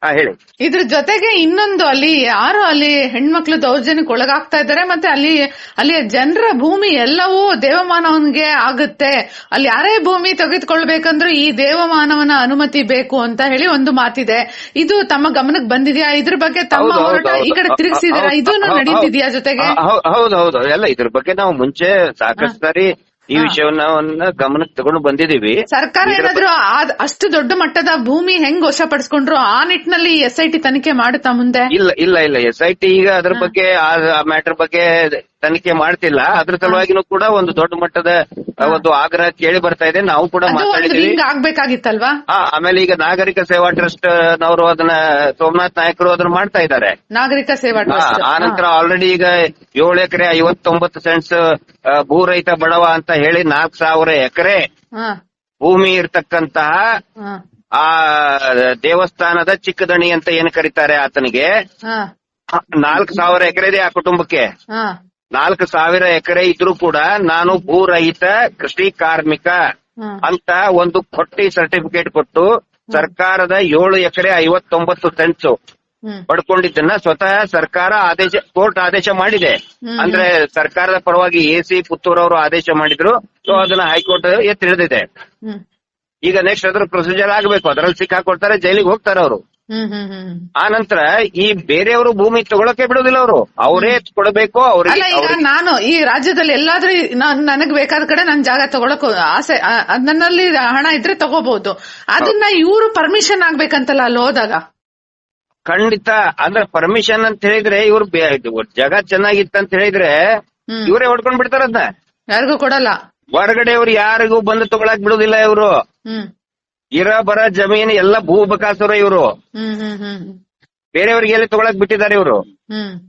ಹೇಳಿ. ಇದ್ರ ಜೊತೆಗೆ ಇನ್ನೊಂದು ಅಲ್ಲಿ ಯಾರು ಅಲ್ಲಿ ಹೆಣ್ಮಕ್ಳು ದೌರ್ಜನ್ಯಕ್ಕೆ ಒಳಗಾಗ್ತಾ ಇದ್ದಾರೆ ಮತ್ತೆ ಅಲ್ಲಿ ಅಲ್ಲಿ ಜನರ ಭೂಮಿ ಎಲ್ಲವೂ ದೇವಮಾನವನ್ಗೆ ಆಗುತ್ತೆ. ಅಲ್ಲಿ ಯಾರೇ ಭೂಮಿ ತೆಗೆದುಕೊಳ್ಬೇಕಂದ್ರೂ ಈ ದೇವಮಾನವನ ಅನುಮತಿ ಬೇಕು ಅಂತ ಹೇಳಿ ಒಂದು ಮಾತಿದೆ. ಇದು ತಮ್ಮ ಗಮನಕ್ಕೆ ಬಂದಿದ್ಯಾ? ಇದ್ರ ಬಗ್ಗೆ ತಮ್ಮ ಹೋರಾಟ ಈ ಕಡೆ ಹೌದು. ಇದು ಇದನ್ನು ನಡೀತಿದ್ಯಾ ಜೊತೆಗೆ? ಹೌದು ಹೌದು ಎಲ್ಲ ಇದ್ರ ಬಗ್ಗೆ ನಾವು ಮುಂಚೆ ಸಾಕಷ್ಟು ಸಾರಿ ಈ. ವಿಷಯವನ್ನ ಗಮನಕ್ಕೆ ತಗೊಂಡು ಬಂದಿದೀವಿ ಸರ್ಕಾರ ಏನಾದ್ರು ಅಷ್ಟು ದೊಡ್ಡ ಮಟ್ಟದ ಭೂಮಿ ಹೆಂಗ್ ವಶಪಡಿಸ್ಕೊಂಡ್ರು ಆ ನಿಟ್ಟಿನಲ್ಲಿ ಎಸ್ ಐ ಟಿ ತನಿಖೆ ಮಾಡುತ್ತಾ ಮುಂದೆ? ಇಲ್ಲ ಇಲ್ಲ ಇಲ್ಲ. ಎಸ್ ಐ ಟಿ ಈಗ ಅದ್ರ ಬಗ್ಗೆ ಆ ಮ್ಯಾಟರ್ ಬಗ್ಗೆ ತನಿಖೆ ಮಾಡ್ತಿಲ್ಲ. ಅದ್ರ ಸಲುವಾಗಿನೂ ಕೂಡ ಒಂದು ದೊಡ್ಡ ಮಟ್ಟದ ಒಂದು ಆಗ್ರಹ ಕೇಳಿ ಬರ್ತಾ ಇದೆ. ನಾವು ಕೂಡ ಮಾತಾಡಿದೀವಿ ಆಗ್ಬೇಕಾಗಿತ್ತಲ್ವಾ? ಆಮೇಲೆ ಈಗ ನಾಗರಿಕ ಸೇವಾ ಟ್ರಸ್ಟ್ ನವರು ಅದನ್ನ ಸೋಮನಾಥ್ ನಾಯಕರು ಅದನ್ನ ಮಾಡ್ತಾ ಇದ್ದಾರೆ. ನಾಗರಿಕ ಸೇವಾ ಟ್ರಸ್ಟ್. ಆ ನಂತರ ಆಲ್ರೆಡಿ ಈಗ ಏಳು ಎಕರೆ ಐವತ್ತೊಂಬತ್ತು ಸೆಂಟ್ಸ್ ಭೂ ರೈತ ಬಡವ ಅಂತ ಹೇಳಿ ನಾಲ್ಕು ಸಾವಿರ ಎಕರೆ ಭೂಮಿ ಇರ್ತಕ್ಕಂತಹ ಆ ದೇವಸ್ಥಾನದ ಚಿಕ್ಕದಣಿ ಅಂತ ಏನ್ ಕರೀತಾರೆ ಆತನಿಗೆ? ನಾಲ್ಕು ಸಾವಿರ ಎಕರೆ ಇದೆ ಆ ಕುಟುಂಬಕ್ಕೆ. ನಾಲ್ಕು ಸಾವಿರ ಎಕರೆ ಇದ್ರೂ ಕೂಡ ನಾನು ಭೂರಹಿತ ಕೃಷಿ ಕಾರ್ಮಿಕ ಅಂತ ಒಂದು ಕೊಟ್ಟಿ ಸರ್ಟಿಫಿಕೇಟ್ ಕೊಟ್ಟು ಸರ್ಕಾರದ ಏಳು ಎಕರೆ ಐವತ್ತೊಂಬತ್ತು ಸೆಂಟ್ಸ್ ಪಡ್ಕೊಂಡಿದ್ದನ್ನ ಸ್ವತಃ ಸರ್ಕಾರ ಆದೇಶ ಕೋರ್ಟ್ ಆದೇಶ ಮಾಡಿದೆ. ಅಂದ್ರೆ ಸರ್ಕಾರದ ಪರವಾಗಿ ಎ ಸಿ ಪುತ್ತೂರ್ ಅವರು ಆದೇಶ ಮಾಡಿದ್ರು. ಸೊ ಅದನ್ನ ಹೈಕೋರ್ಟ್ ಎತ್ತಿ ಹಿಡಿದಿದೆ ಈಗ ನೆಕ್ಸ್ಟ್ ಅದ್ರ ಪ್ರೊಸೀಜರ್ ಆಗಬೇಕು. ಅದರಲ್ಲಿ ಸಿಕ್ಕಾಕೊಡ್ತಾರೆ ಜೈಲಿಗೆ ಹೋಗ್ತಾರೆ ಅವರು. ಆ ನಂತರ ಈ ಬೇರೆಯವರು ಭೂಮಿ ತಗೊಳಕ್ಕೆ ಬಿಡೋದಿಲ್ಲ ಅವರು. ಅವರೇ ಕೊಡಬೇಕು ಅಲ್ಲ ಅವ್ರಿಗೆ ಈಗ ನಾನು ಈ ರಾಜ್ಯದಲ್ಲಿ ಎಲ್ಲಾದ್ರೂ ನಾನ್- ನನಗ್ ಬೇಕಾದ ಕಡೆ ನನ್ ಜಾಗ ತಗೊಳಕ್ ಆಸೆ ಆ- ನನ್ನಲ್ಲಿ ಹಣ ಇದ್ರೆ ತಗೋಬಹುದು. ಅದನ್ನ ಇವರು ಪರ್ಮಿಷನ್ ಆಗ್ಬೇಕಂತಲ್ಲ ಅಲ್ಲಿ ಹೋದಾಗ? ಖಂಡಿತ. ಅಂದ್ರೆ ಪರ್ಮಿಷನ್ ಅಂತ ಹೇಳಿದ್ರೆ ಇವ್ರು ಬೇ- ಇದು ಜಾಗ ಚೆನ್ನಾಗಿತ್ತು ಅಂತ ಹೇಳಿದ್ರೆ ಹ್ಮ್. ಇವರೇ ಹೊಡ್ಕೊಂಡ್ ಬಿಡ್ತಾರ ಅದನ್ನ ಯಾರಿಗೂ ಕೊಡಲ್ಲ. ಹೊರಗಡೆ ಅವ್ರು ಯಾರಿಗೂ ಬಂದು ತಗೊಳಕ್ ಬಿಡುದಿಲ್ಲ ಇವರು. ಹ್ಮ್. ಇರ ಬರ ಜಮೀನು ಎಲ್ಲ ಭೂ ಬಕಾಸುರ ಇವರು. ಬೇರೆಯವ್ರಿಗೆ ಎಲ್ಲಿ ತಗೊಳಕ್ ಬಿಟ್ಟಿದ್ದಾರೆ ಇವರು? ಹ್ಮ್.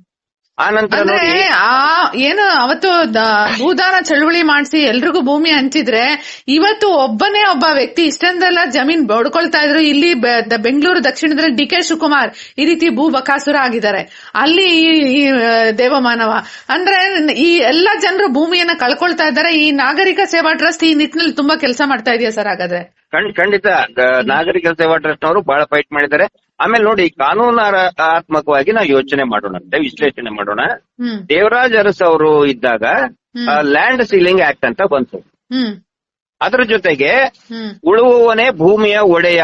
ಆ ನಂತರ ನೋಡಿ ಆ ಏನು ಅವತ್ತು ಭೂದಾನ ಚಳುವಳಿ ಮಾಡಿಸಿ ಎಲ್ರಿಗೂ ಭೂಮಿ ಹಂಚಿದ್ರೆ ಇವತ್ತು ಒಬ್ಬನೇ ಒಬ್ಬ ವ್ಯಕ್ತಿ ಇಷ್ಟೊಂದೆಲ್ಲ ಜಮೀನ್ ಬಡ್ಕೊಳ್ತಾ ಇದ್ರು. ಇಲ್ಲಿ ಬೆಂಗಳೂರು ದಕ್ಷಿಣದಲ್ಲಿ ಡಿ ಕೆ ಶಿವಕುಮಾರ್ ಈ ರೀತಿ ಭೂ ಬಕಾಸುರ ಆಗಿದ್ದಾರೆ. ಅಲ್ಲಿ ಈ- ಈ ದೇವಮಾನವ. ಅಂದ್ರೆ ಈ ಎಲ್ಲಾ ಜನರು ಭೂಮಿಯನ್ನ ಕಳ್ಕೊಳ್ತಾ ಇದ್ದಾರೆ. ಈ ನಾಗರಿಕ ಸೇವಾ ಟ್ರಸ್ಟ್ ಈ ನಿಟ್ಟಿನಲ್ಲಿ ತುಂಬಾ ಕೆಲಸ ಮಾಡ್ತಾ ಇದೆಯಾ ಸರ್ ಹಾಗಾದ್ರೆ? ಖಂಡ್- ಖಂಡಿತ ನಾಗರಿಕ ಸೇವಾ ಟ್ರಸ್ಟ್ ಅವರು ಬಹಳ ಫೈಟ್ ಮಾಡಿದ್ದಾರೆ. ಆಮೇಲೆ ನೋಡಿ ಕಾನೂನಾತ್ಮಕವಾಗಿ ನಾವು ಯೋಚನೆ ಮಾಡೋಣ ಅಂತ ವಿಶ್ಲೇಷಣೆ ಮಾಡೋಣ. ದೇವರಾಜ್ ಅರಸ್ ಅವರು ಇದ್ದಾಗ ಲ್ಯಾಂಡ್ ಸೀಲಿಂಗ್ ಆಕ್ಟ್ ಅಂತ ಬಂತು. ಅದರ ಜೊತೆಗೆ ಉಳುವವನೇ ಭೂಮಿಯ ಒಡೆಯ.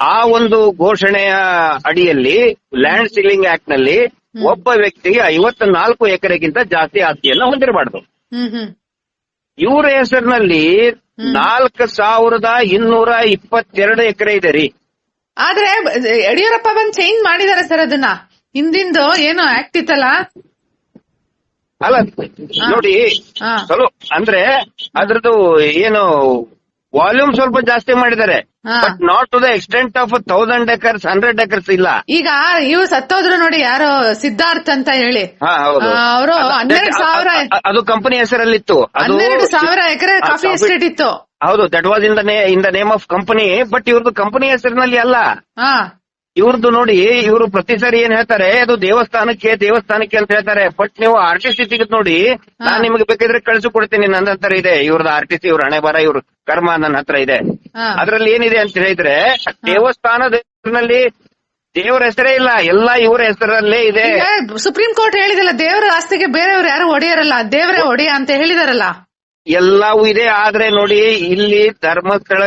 ಆ ಒಂದು ಘೋಷಣೆಯ ಅಡಿಯಲ್ಲಿ ಲ್ಯಾಂಡ್ ಸೀಲಿಂಗ್ ಆಕ್ಟ್ನಲ್ಲಿ ಒಬ್ಬ ವ್ಯಕ್ತಿಗೆ ಐವತ್ತ ನಾಲ್ಕು ಎಕರೆಗಿಂತ ಜಾಸ್ತಿ ಆಸ್ತಿಯನ್ನು ಹೊಂದಿರಬಾರ್ದು. ಇವರ ಹೆಸರಿನಲ್ಲಿ ನಾಲ್ಕು ಸಾವಿರದ ಇನ್ನೂರ ಇಪ್ಪತ್ತೆರಡು ಎಕರೆ ಇದೆ ರೀ. ಆದ್ರೆ ಯಡಿಯೂರಪ್ಪ ಬಂದ್ ಚೇಂಜ್ ಮಾಡಿದಾರೆ ಸರ್ ಅದನ್ನ. ಹಿಂದಿಂದು ಏನು ಆಕ್ಟ್ ಇತ್ತಲ್ಲ? ಅಲ್ಲ ನೋಡಿ. ಸ್ವಲ್ಪ ಅಂದ್ರೆ ಅದ್ರದ್ದು ಏನು ವಾಲ್ಯೂಮ್ ಸ್ವಲ್ಪ ಜಾಸ್ತಿ ಮಾಡಿದ್ದಾರೆ. But not to the extent of thousand acres hundred acres ಇಲ್ಲ. ಈಗ ಇವ್ರು ಸತ್ತೋದ್ರು ನೋಡಿ ಯಾರು ಸಿದ್ಧಾರ್ಥ್ ಅಂತ ಹೇಳಿ. ಅವರು ಹನ್ನೆರಡು ಸಾವಿರ ಅದು ಕಂಪನಿ ಹೆಸರಲ್ಲಿತ್ತು. ಹನ್ನೆರಡು ಸಾವಿರ ಎಕರೆ ಕಾಫಿ ಎಸ್ಟೇಟ್ ಇತ್ತು. ಹೌದು that was in the name of company but ಇವ್ರದ್ದು ಕಂಪನಿ ಹೆಸರಿನಲ್ಲಿ ಅಲ್ಲ. ಹಾ. ಇವ್ರದ್ದು ನೋಡಿ ಇವರು ಪ್ರತಿ ಸಾರಿ ಏನ್ ಹೇಳ್ತಾರೆ ಅದು ದೇವಸ್ಥಾನಕ್ಕೆ ದೇವಸ್ಥಾನಕ್ಕೆ ಅಂತ ಹೇಳ್ತಾರೆ. ಬಟ್ ನೀವು ಆರ್ ಟಿ ಸಿ ನೋಡಿ ನಾನ್ ನಿಮ್ಗೆ ಬೇಕಿದ್ರೆ ಕಳ್ಸಿ ಕೊಡ್ತೀನಿ. ನನ್ನ ಹತ್ರ ಇದೆ. ಇವ್ರದ್ದು ಆರ್ ಟಿ ಸಿ ಇವ್ರ ಹಣೆ ಬರ ಇವ್ರ ಕರ್ಮ ನನ್ನ ಹತ್ರ ಇದೆ. ಅದ್ರಲ್ಲಿ ಏನಿದೆ ಅಂತ ಹೇಳಿದ್ರೆ ದೇವಸ್ಥಾನದ ಹೆಸರಿನಲ್ಲಿ ದೇವರ ಹೆಸರೇ ಇಲ್ಲ. ಎಲ್ಲಾ ಇವರ ಹೆಸರಲ್ಲೇ ಇದೆ. ಸುಪ್ರೀಂ ಕೋರ್ಟ್ ಹೇಳಿದಲ್ಲ ದೇವರ ಆಸ್ತಿಗೆ ಬೇರೆಯವ್ರು ಯಾರು ಒಡೆಯರಲ್ಲ ದೇವರೇ ಒಡೆಯ ಅಂತ ಹೇಳಿದಾರಲ್ಲ. ಎಲ್ಲವೂ ಇದೆ. ಆದ್ರೆ ನೋಡಿ ಇಲ್ಲಿ ಧರ್ಮಸ್ಥಳ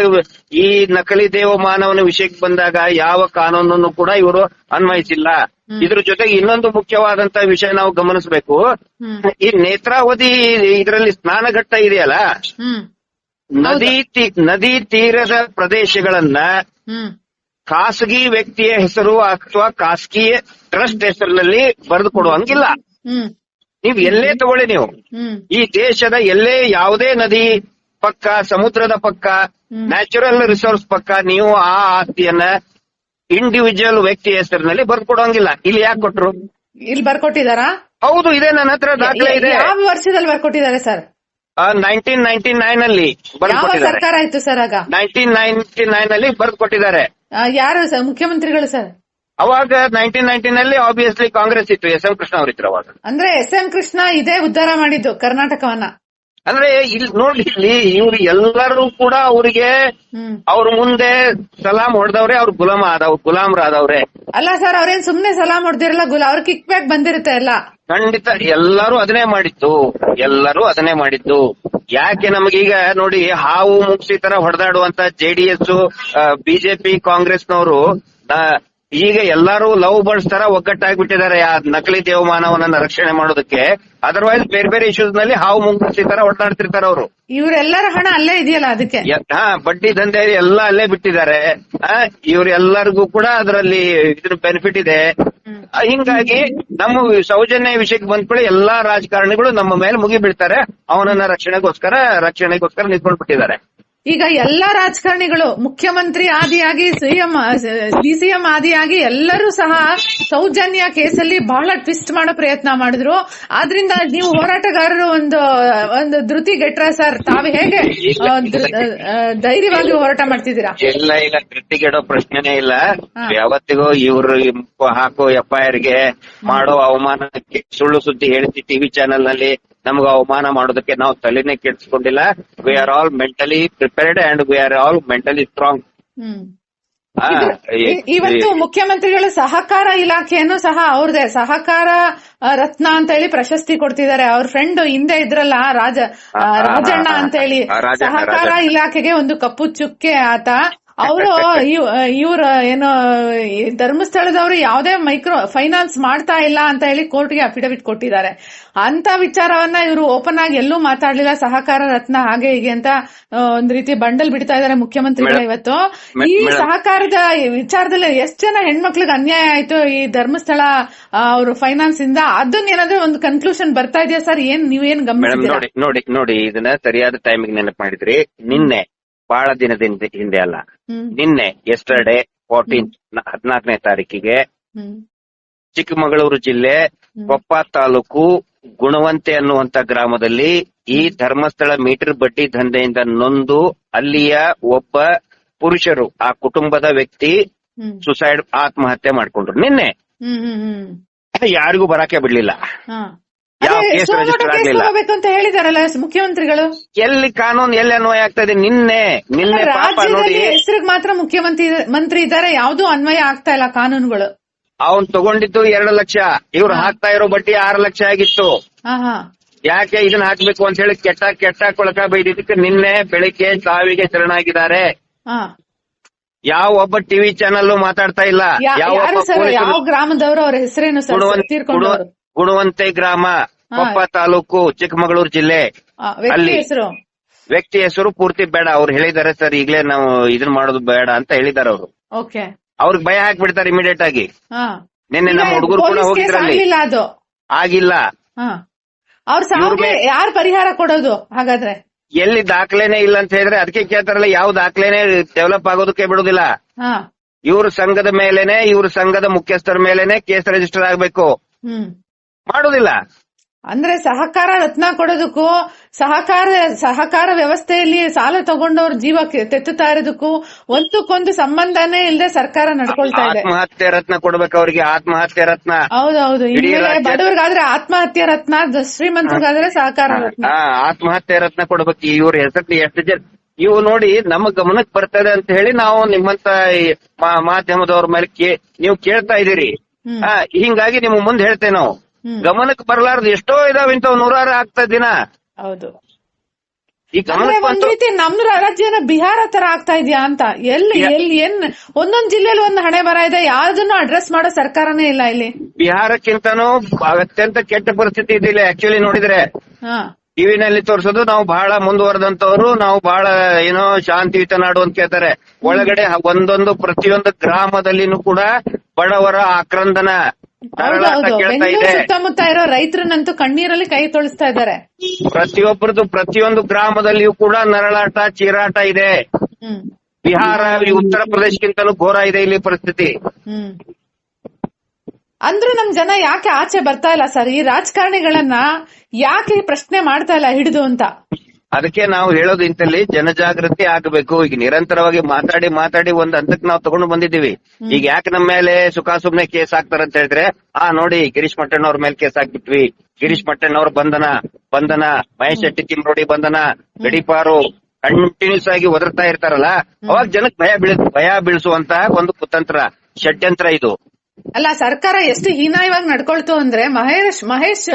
ಈ ನಕಲಿ ದೇವ ಮಾನವನ ವಿಷಯಕ್ಕೆ ಬಂದಾಗ ಯಾವ ಕಾನೂನನ್ನು ಕೂಡ ಇವರು ಅನ್ವಯಿಸಿಲ್ಲ. ಇದ್ರ ಜೊತೆಗೆ ಇನ್ನೊಂದು ಮುಖ್ಯವಾದಂತ ವಿಷಯ ನಾವು ಗಮನಿಸಬೇಕು. ಈ ನೇತ್ರಾವಧಿ ಇದರಲ್ಲಿ ಸ್ನಾನಘಟ್ಟ ಇದೆಯಲ್ಲ? ನದಿ ನದಿ ತೀರದ ಪ್ರದೇಶಗಳನ್ನ ಖಾಸಗಿ ವ್ಯಕ್ತಿಯ ಹೆಸರು ಅಥವಾ ಖಾಸಗಿ ಟ್ರಸ್ಟ್ ಹೆಸರಿನಲ್ಲಿ ಬರೆದು ಕೊಡುವಂಗಿಲ್ಲ. ನೀವು ಎಲ್ಲೇ ತಗೊಳ್ಳಿ ನೀವು. ಈ ದೇಶದ ಎಲ್ಲೇ ಯಾವುದೇ ನದಿ ಪಕ್ಕ ಸಮುದ್ರದ ಪಕ್ಕ ನ್ಯಾಚುರಲ್ ರಿಸೋರ್ಸ್ ಪಕ್ಕ ನೀವು ಆ ಆಸ್ತಿಯನ್ನ ಇಂಡಿವಿಜುವಲ್ ವ್ಯಕ್ತಿ ಹೆಸರಿನಲ್ಲಿ ಬರ್ಕೊಡೋಂಗಿಲ್ಲ. ಇಲ್ಲಿ ಯಾಕೆ ಕೊಟ್ರು? ಇಲ್ಲಿ ಬರ್ಕೊಟ್ಟಿದಾರಾ? ಹೌದು ಇದೆ ನನ್ನ ಹತ್ರ ದಾಖಲೆ ಇದೆ. ಯಾವ ವರ್ಷದಲ್ಲಿ ಬರ್ಕೊಟ್ಟಿದ್ದಾರೆ ಸರ್? ನೈನ್ಟೀನ್ ನೈನ್ಟಿ ನೈನ್ ಅಲ್ಲಿ ಸರ್ಕಾರ ಆಯ್ತು ಸರ್ ಆಗ? ನೈನ್ಟೀನ್ ನೈನ್ಟಿ ನೈನ್ ಅಲ್ಲಿ ಬರ್ದು ಕೊಟ್ಟಿದ್ದಾರೆ ಯಾರು ಸರ್? ಮುಖ್ಯಮಂತ್ರಿಗಳು ಸರ್? ಅವಾಗ ನೈನ್ಟೀನ್ ನೈನ್ಟೀನ್ ಅಲ್ಲಿ ಆಬ್ವಿಯಸ್ಲಿ ಕಾಂಗ್ರೆಸ್ ಇತ್ತು ಎಸ್ ಎಂ ಕೃಷ್ಣ ಅವರಿದ್ರು ಅವಾಗ. ಅಂದ್ರೆ ಎಸ್ ಎಂ ಕೃಷ್ಣ ಇದೇ ಉದ್ಧಾರ ಮಾಡಿದ್ದು ಕರ್ನಾಟಕವನ್ನ. ಅಂದ್ರೆ ಇಲ್ಲಿ ನೋಡಿ ಇಲ್ಲಿ ಇವ್ರು ಎಲ್ಲರೂ ಕೂಡ ಅವ್ರಿಗೆ ಅವ್ರ ಮುಂದೆ ಸಲಾಂ ಹೊಡೆದವ್ರೆ ಅವ್ರ ಗುಲಾಮ ಆದವ್ ಗುಲಾಮ್ರಾದವ್ರೆ. ಅಲ್ಲ ಸರ್ ಅವ್ರೇನ್ ಸುಮ್ನೆ ಸಲಾಮ್ ಹೊಡೆದಿರಲ್ಲ ಗುಲಾ ಅವ್ರ ಕಿಕ್ ಬ್ಯಾಕ್ ಬಂದಿರುತ್ತೆ ಎಲ್ಲ. ಖಂಡಿತ ಎಲ್ಲರೂ ಅದನ್ನೇ ಮಾಡಿದ್ದು ಎಲ್ಲರೂ ಅದನ್ನೇ ಮಾಡಿದ್ದು. ಯಾಕೆ ನಮಗೀಗ ನೋಡಿ ಹಾವು ಮುಗಿಸಿ ತರ ಹೊಡೆದಾಡುವಂತ ಜೆಡಿಎಸ್ ಬಿಜೆಪಿ ಕಾಂಗ್ರೆಸ್ನವರು ಈಗ ಎಲ್ಲರೂ ಲವ್ ಬರ್ಡ್ಸ್ ತರ ಒಗ್ಗಟ್ಟಾಗ್ಬಿಟ್ಟಿದ್ದಾರೆ ಆ ನಕಲಿ ದೇವಮಾನವನನ್ನ ರಕ್ಷಣೆ ಮಾಡೋದಕ್ಕೆ. ಅದರ್ವೈಸ್ ಬೇರೆ ಬೇರೆ ಇಶ್ಯೂಸ್ನಲ್ಲಿ ಹಾವು ಮುಂಗುಸಿ ತರ ಹೊಡೆದಾಡ್ತಿರ್ತಾರೆ ಅವರು. ಇವರೆಲ್ಲರ ಹಣ ಅಲ್ಲೇ ಇದೆಯಲ್ಲ ಅದಕ್ಕೆ? ಹಾ ಬಡ್ಡಿ ದಂಧೆ ಎಲ್ಲ ಅಲ್ಲೇ ಬಿಟ್ಟಿದ್ದಾರೆ. ಇವರೆಲ್ಲರಿಗೂ ಕೂಡ ಅದರಲ್ಲಿ ಇದ್ರ ಬೆನಿಫಿಟ್ ಇದೆ. ಹಿಂಗಾಗಿ ನಮ್ಮ ಸೌಜನ್ಯ ವಿಷಯಕ್ಕೆ ಬಂದ್ಕೊಳ್ಳಿ ಎಲ್ಲಾ ರಾಜಕಾರಣಿಗಳು ನಮ್ಮ ಮೇಲೆ ಮುಗಿಬಿಡ್ತಾರೆ. ಅವನನ್ನ ರಕ್ಷಣೆಗೋಸ್ಕರ ರಕ್ಷಣೆಗೋಸ್ಕರ ನಿಂತ್ಕೊಂಡ್ಬಿಟ್ಟಿದ್ದಾರೆ. ಈಗ ಎಲ್ಲಾ ರಾಜಕಾರಣಿಗಳು ಮುಖ್ಯಮಂತ್ರಿ ಆದಿಯಾಗಿ ಸಿಎಂ ಡಿಸಿಎಂ ಆದಿಯಾಗಿ ಎಲ್ಲರೂ ಸಹ ಸೌಜನ್ಯ ಕೇಸಲ್ಲಿ ಬಹಳ ಟ್ವಿಸ್ಟ್ ಮಾಡೋ ಪ್ರಯತ್ನ ಮಾಡಿದ್ರು. ಆದ್ರಿಂದ ನೀವು ಹೋರಾಟಗಾರರು ಒಂದು ಒಂದು ಧೃತಿ ಗೆಟ್ರ ಸರ್. ತಾವು ಹೇಗೆ ಧೈರ್ಯವಾಗಿ ಹೋರಾಟ ಮಾಡ್ತಿದ್ದೀರಾ? ಇಲ್ಲ ಇಲ್ಲ. ಕೃತಿಗೆಡೋ ಪ್ರಶ್ನೆನೇ ಇಲ್ಲ. ಯಾವತ್ತಿಗೂ ಇವರು ಹಾಕೋ ಎಫ್ಐಆರ್ಗೆ ಮಾಡೋ ಅವಮಾನಕ್ಕೆ ಸುಳ್ಳು ಸುದ್ದಿ ಹೇಳ್ತಿ ಟಿವಿ ಚಾನೆಲ್ನಲ್ಲಿ ನಮ್ಗೆ ಅವಮಾನ ಮಾಡೋದಕ್ಕೆ ನಾವು ತಲೆನೇ ಕೆಡಿಸ್ಕೊಂಡಿಲ್ಲ. We are all mentally prepared and we are all mentally strong ಇವತ್ತು ಮುಖ್ಯಮಂತ್ರಿಗಳ ಸಹಕಾರ ಇಲಾಖೆಯನ್ನು ಸಹ ಅವ್ರದೇ ಸಹಕಾರ ರತ್ನ ಅಂತ ಹೇಳಿ ಪ್ರಶಸ್ತಿ ಕೊಡ್ತಿದ್ದಾರೆ. ಅವ್ರ ಫ್ರೆಂಡ್ ಹಿಂದೆ ಇದ್ರಲ್ಲ ರಾಜ ರಾಜಣ್ಣ ಅಂತ ಹೇಳಿ. ಸಹಕಾರ. ಇಲಾಖೆಗೆ ಒಂದು ಕಪ್ಪು ಚುಕ್ಕೆ ಆತ. ಅವರು ಇವ್ರ ಏನು ಧರ್ಮಸ್ಥಳದವರು ಯಾವುದೇ ಮೈಕ್ರೋ ಫೈನಾನ್ಸ್ ಮಾಡ್ತಾ ಇಲ್ಲ ಅಂತ ಹೇಳಿ ಕೋರ್ಟ್ಗೆ ಅಫಿಡವಿಟ್ ಕೊಟ್ಟಿದ್ದಾರೆ. ಅಂತ ವಿಚಾರವನ್ನ ಇವರು ಓಪನ್ ಆಗಿ ಎಲ್ಲೂ ಮಾತಾಡ್ಲಿಲ್ಲ. ಸಹಕಾರ ರತ್ನ ಹಾಗೆ ಹೀಗೆ ಅಂತ ಒಂದ್ ರೀತಿ ಬಂಡಲ್ ಬಿಡ್ತಾ ಇದ್ದಾರೆ ಮುಖ್ಯಮಂತ್ರಿಗಳು ಇವತ್ತು. ಈ ಸಹಕಾರದ ವಿಚಾರದಲ್ಲಿ ಎಷ್ಟ್ ಜನ ಹೆಣ್ಮಕ್ಳಿಗೆ ಅನ್ಯಾಯ ಆಯ್ತು ಈ ಧರ್ಮಸ್ಥಳ ಅವರು ಫೈನಾನ್ಸ್ ಇಂದ? ಅದನ್ನ ಏನಾದ್ರೂ ಒಂದು ಕನ್ಕ್ಲೂಷನ್ ಬರ್ತಾ ಇದೆಯಾ ಸರ್? ಏನ್ ನೀವೇನ್ ಗಮನ ನೋಡಿ ನೋಡಿ ನೋಡಿ ಇದನ್ನ ಸರಿಯಾದ ಟೈಮಿಗೆ ನೆನಪು ಮಾಡಿದ್ರಿ. ನಿನ್ನೆ ಬಹಳ ದಿನದಿಂದ ಹಿಂದೆ ಅಲ್ಲ. ನಿನ್ನೆ ಎಸ್ಟರ್ಡೇ ಫೋರ್ಟೀನ್ ಹದಿನಾಲ್ಕನೇ ತಾರೀಕಿಗೆ ಚಿಕ್ಕಮಗಳೂರು ಜಿಲ್ಲೆ. ಕೊಪ್ಪ ತಾಲೂಕು ಗುಣವಂತೆ ಅನ್ನುವಂತ ಗ್ರಾಮದಲ್ಲಿ ಈ ಧರ್ಮಸ್ಥಳ ಮೀಟರ್ ಬಡ್ಡಿ ದಂಧೆಯಿಂದ ನೊಂದು ಅಲ್ಲಿಯ ಒಬ್ಬ ಪುರುಷರು ಆ ಕುಟುಂಬದ ವ್ಯಕ್ತಿ ಸುಸೈಡ್ ಆತ್ಮಹತ್ಯೆ ಮಾಡ್ಕೊಂಡ್ರು. ನಿನ್ನೆ. ಯಾರಿಗೂ ಬರಾಕೆ ಬಿಡ್ಲಿಲ್ಲ. ಯಾವ ಅದೇ ಕೇಸ್ ಸೋಮವಾರ ರಿಜಿಸ್ಟರ್ ಆಗ್ಲಿಲ್ಲ. ಅಂತ ಹೇಳಿದಾರಲ್ಲ ಮುಖ್ಯಮಂತ್ರಿಗಳು? ಎಲ್ಲಿ ಕಾನೂನು ಎಲ್ಲಿ ಅನ್ವಯ ಆಗ್ತಾ ಇದೆ ನಿನ್ನೆ ನಿನ್ನೆ ಪಾಪ ನೋಡಿ ಹೆಸರಿಗೆ ಮಾತ್ರ ಮುಖ್ಯಮಂತ್ರಿ ಮಂತ್ರಿ ಇದ್ದಾರೆ ಯಾವ್ದು ಅನ್ವಯ ಆಗ್ತಾ ಇಲ್ಲ ಕಾನೂನುಗಳು. ಅವನ್ ತಗೊಂಡಿದ್ದು ಎರಡು ಲಕ್ಷ ಇವ್ರು ಹಾಕ್ತಾ ಇರೋ ಬಡ್ಡಿ ಆರು ಲಕ್ಷ ಆಗಿತ್ತು. ಯಾಕೆ ಇದನ್ನ ಹಾಕ್ಬೇಕು ಅಂತ ಹೇಳಿ ಕೆಟ್ಟ ಕೆಟ್ಟ ಕೊಳಕ ಬೈದಿದ್ದಕ್ಕೆ ನಿನ್ನೆ ಬೆಳಿಗ್ಗೆ ಸಾವಿಗೆ ಶರಣಾಗಿದ್ದಾರೆ. ಯಾವ ಒಬ್ಬ ಟಿವಿ ಚಾನಲ್ ಮಾತಾಡ್ತಾ ಇಲ್ಲ. ಯಾವ ಗ್ರಾಮದವರು ಅವ್ರ ಹೆಸರೇನು ಸರ್ ಗುಣವಂತ- ಗ್ರಾಮ. ಕೊಪ್ಪ ತಾಲೂಕು ಚಿಕ್ಕಮಗಳೂರು ಜಿಲ್ಲೆ. ವ್ಯಕ್ತಿ ಅಲ್ಲಿ. ಹೆಸರು? ವ್ಯಕ್ತಿ ಹೆಸರು ಪೂರ್ತಿ ಬೇಡ. ಅವ್ರು ಹೇಳಿದ್ದಾರೆ ಸರ್ ಈಗಲೇ ನಾವು ಇದನ್ನ ಮಾಡೋದು ಬೇಡ ಅಂತ ಹೇಳಿದ್ದಾರೆ ಅವರು. ಓಕೆ. ಅವ್ರಿಗೆ ಭಯ ಹಾಕ್ಬಿಡ್ತಾರೆ ಇಮಿಡಿಯೇಟ್ ಆಗಿ. ಹಾ. ನಿನ್ನೆ ನಮ್ಮ ಹುಡುಗರು ಕೂಡ ಪೊಲೀಸ್ ಕೇಸ್ ಹೋಗಿದ್ರಲ್ಲಿ. ಆಗ್ಲಿಲ್ಲ ಅದು. ಆಗಿಲ್ಲ. ಹಾ. ಅವ್ರ ಸಾವಿಗೆ ಯಾರು ಪರಿಹಾರ ಕೊಡೋದು ಹಾಗಾದ್ರೆ? ಎಲ್ಲಿ ದಾಖಲೆನೆ ಇಲ್ಲ ಅಂತ ಹೇಳಿದ್ರೆ ಅದಕ್ಕೆ ಕೇಳ್ತಾರಲ್ಲ ಯಾವ ದಾಖಲೆನೆ ಡೆವಲಪ್ ಆಗೋದಕ್ಕೆ ಬಿಡುದಿಲ್ಲ. ಹಾ. ಇವ್ರ ಸಂಘದ ಮೇಲೆನೆ ಇವ್ರ ಸಂಘದ ಮುಖ್ಯಸ್ಥರ ಮೇಲೆನೆ ಕೇಸ್ ರಿಜಿಸ್ಟರ್ ಆಗ್ಬೇಕು. ಹ್ಮ್. ಮಾಡುದಿಲ್ಲ. ಅಂದ್ರೆ ಸಹಕಾರ ರತ್ನ ಕೊಡೋದಕ್ಕೂ ಸಹಕಾರ ಸಹಕಾರ ವ್ಯವಸ್ಥೆಯಲ್ಲಿ ಸಾಲ ತಗೊಂಡವ್ರ ಜೀವ ತೆತ್ತುತ್ತಾ ಇರೋದಕ್ಕೂ ಒಂದಕ್ಕೊಂದು ಸಂಬಂಧನೇ ಇಲ್ಲದೆ ಸರ್ಕಾರ ನಡ್ಕೊಳ್ತಾ ಇದೆ. ಆತ್ಮಹತ್ಯೆ ರತ್ನ ಕೊಡ್ಬೇಕು ಅವ್ರಿಗೆ ಆತ್ಮಹತ್ಯೆ ರತ್ನ. ಹೌದೌದು. ಬಡವರಿಗಾದ್ರೆ ಆತ್ಮಹತ್ಯೆ ರತ್ನ ಶ್ರೀಮಂತರಿಗಾದ್ರೆ ಸಹಕಾರ ರತ್ನ. ಆ, ಆತ್ಮಹತ್ಯೆ ರತ್ನ ಕೊಡ್ಬೇಕು. ಇವ್ರ ಹೆಸರು ಎಷ್ಟು ಜನ ಇವು ನೋಡಿ ನಮ್ಮ ಗಮನಕ್ಕೆ ಬರ್ತದೆ ಅಂತ ಹೇಳಿ ನಾವು ನಿಮ್ಮಂತ ಮಾಧ್ಯಮದವ್ರ ಮೇಲೆ ನೀವು ಕೇಳ್ತಾ ಇದೀರಿ ಹಿಂಗಾಗಿ ನಿಮ್ ಮುಂದೆ ಹೇಳ್ತೇವೆ ನಾವು. ಗಮನಕ್ಕೆ ಬರಲಾರ್ದು ಎಷ್ಟೋ ಇದಾವ ಇಂಥವ್ ನೂರಾರು ಆಗ್ತಾ ದಿನ. ಹೌದು. ಈ ಒಂದ್ ರೀತಿ ನಮ್ ರಾಜ್ಯನ ಬಿಹಾರ ತರ ಆಗ್ತಾ ಇದೆಯಾ ಅಂತ. ಎಲ್ಲಿ ಎಲ್ಲಿ ಏನ್ ಒಂದೊಂದ್ ಜಿಲ್ಲೆಲಿ ಒಂದ್ ಹಣೆ ಬರ ಇದೆ. ಯಾವ್ದನ್ನು ಅಡ್ರೆಸ್ ಮಾಡೋ ಸರ್ಕಾರನೇ ಇಲ್ಲ ಇಲ್ಲಿ. ಬಿಹಾರಕ್ಕಿಂತನೂ ಅತ್ಯಂತ ಕೆಟ್ಟ ಪರಿಸ್ಥಿತಿ ಇದಿಲ್ಲ ಆಕ್ಚುಲಿ ನೋಡಿದ್ರೆ ಟಿವಿನಲ್ಲಿ ತೋರಿಸೋದು ನಾವು ಬಹಳ ಮುಂದುವರೆದಂತವ್ರು ನಾವು ಬಹಳ ಏನೋ ಶಾಂತಿಯುತ ನಾಡು ಅಂತ ಕೇಳ್ತಾರೆ. ಒಳಗಡೆ ಒಂದೊಂದು ಪ್ರತಿಯೊಂದು ಗ್ರಾಮದಲ್ಲಿನೂ ಕೂಡ ಬಡವರ ಆಕ್ರಂದನ ಹೌದೌದು ಬೆಂಗಳೂರು ಸುತ್ತಮುತ್ತ ಇರೋ ರೈತರನ್ನಂತೂ ಕಣ್ಣೀರಲ್ಲಿ ಕೈ ತೊಳಿಸ್ತಾ ಇದ್ದಾರೆ. ಪ್ರತಿಯೊಬ್ಬರದು ಪ್ರತಿಯೊಂದು ಗ್ರಾಮದಲ್ಲಿಯೂ ಕೂಡ ನರಳಾಟ ಚೀರಾಟ ಇದೆ. ಬಿಹಾರ ಉತ್ತರ ಪ್ರದೇಶಕ್ಕಿಂತಲೂ ಘೋರ ಇದೆ ಇಲ್ಲಿ ಪರಿಸ್ಥಿತಿ. ಹ್ಮ್. ಅಂದ್ರೂ ನಮ್ ಜನ ಯಾಕೆ ಆಚೆ ಬರ್ತಾ ಇಲ್ಲ ಸರ್? ಈ ರಾಜಕಾರಣಿಗಳನ್ನ ಯಾಕೆ ಪ್ರಶ್ನೆ ಮಾಡ್ತಾ ಇಲ್ಲ ಹಿಡಿದು ಅಂತ? ಅದಕ್ಕೆ ನಾವು ಹೇಳೋದು ಇಂತಲ್ಲಿ ಜನಜಾಗೃತಿ ಆಗಬೇಕು. ಈಗ ನಿರಂತರವಾಗಿ ಮಾತಾಡಿ ಮಾತಾಡಿ ಒಂದ್ ಹಂತಕ್ಕೆ ನಾವು ತಗೊಂಡು ಬಂದಿದ್ದೀವಿ. ಈಗ ಯಾಕೆ ನಮ್ಮ ಮೇಲೆ ಸುಖ ಸುಮ್ನೆ ಕೇಸ್ ಹಾಕ್ತಾರ ಅಂತ ಹೇಳಿದ್ರೆ ಆ ನೋಡಿ ಗಿರೀಶ್ ಮಟ್ಟಣ್ಣ ಅವ್ರ ಮೇಲೆ ಕೇಸ್ ಹಾಕ್ಬಿಟ್ವಿ. ಗಿರೀಶ್ ಮಟ್ಟಣ್ಣ ಅವ್ರ ಬಂಧನ ಬಂಧನ ಮಹೇಶ್ ಶೆಟ್ಟಿ ಕಿಮ್ರೋಡಿ ಬಂಧನ ಗಡಿಪಾರು ಕಂಟಿನ್ಯೂಸ್ ಆಗಿ ಒದರ್ತಾ ಇರ್ತಾರಲ್ಲ ಅವಾಗ ಜನಕ್ಕೆ ಭಯ ಬೀಳ ಭಯ ಬೀಳಿಸುವಂತಹ ಒಂದು ಕುತಂತ್ರ ಷಡ್ಯಂತ್ರ ಇದು. ಅಲ್ಲ ಸರ್ಕಾರ ಎಷ್ಟು ಹೀನಾಯವಾಗಿ ನಡ್ಕೊಳ್ತು ಅಂದ್ರೆ ಮಹೇಶ್ ಮಹೇಶ್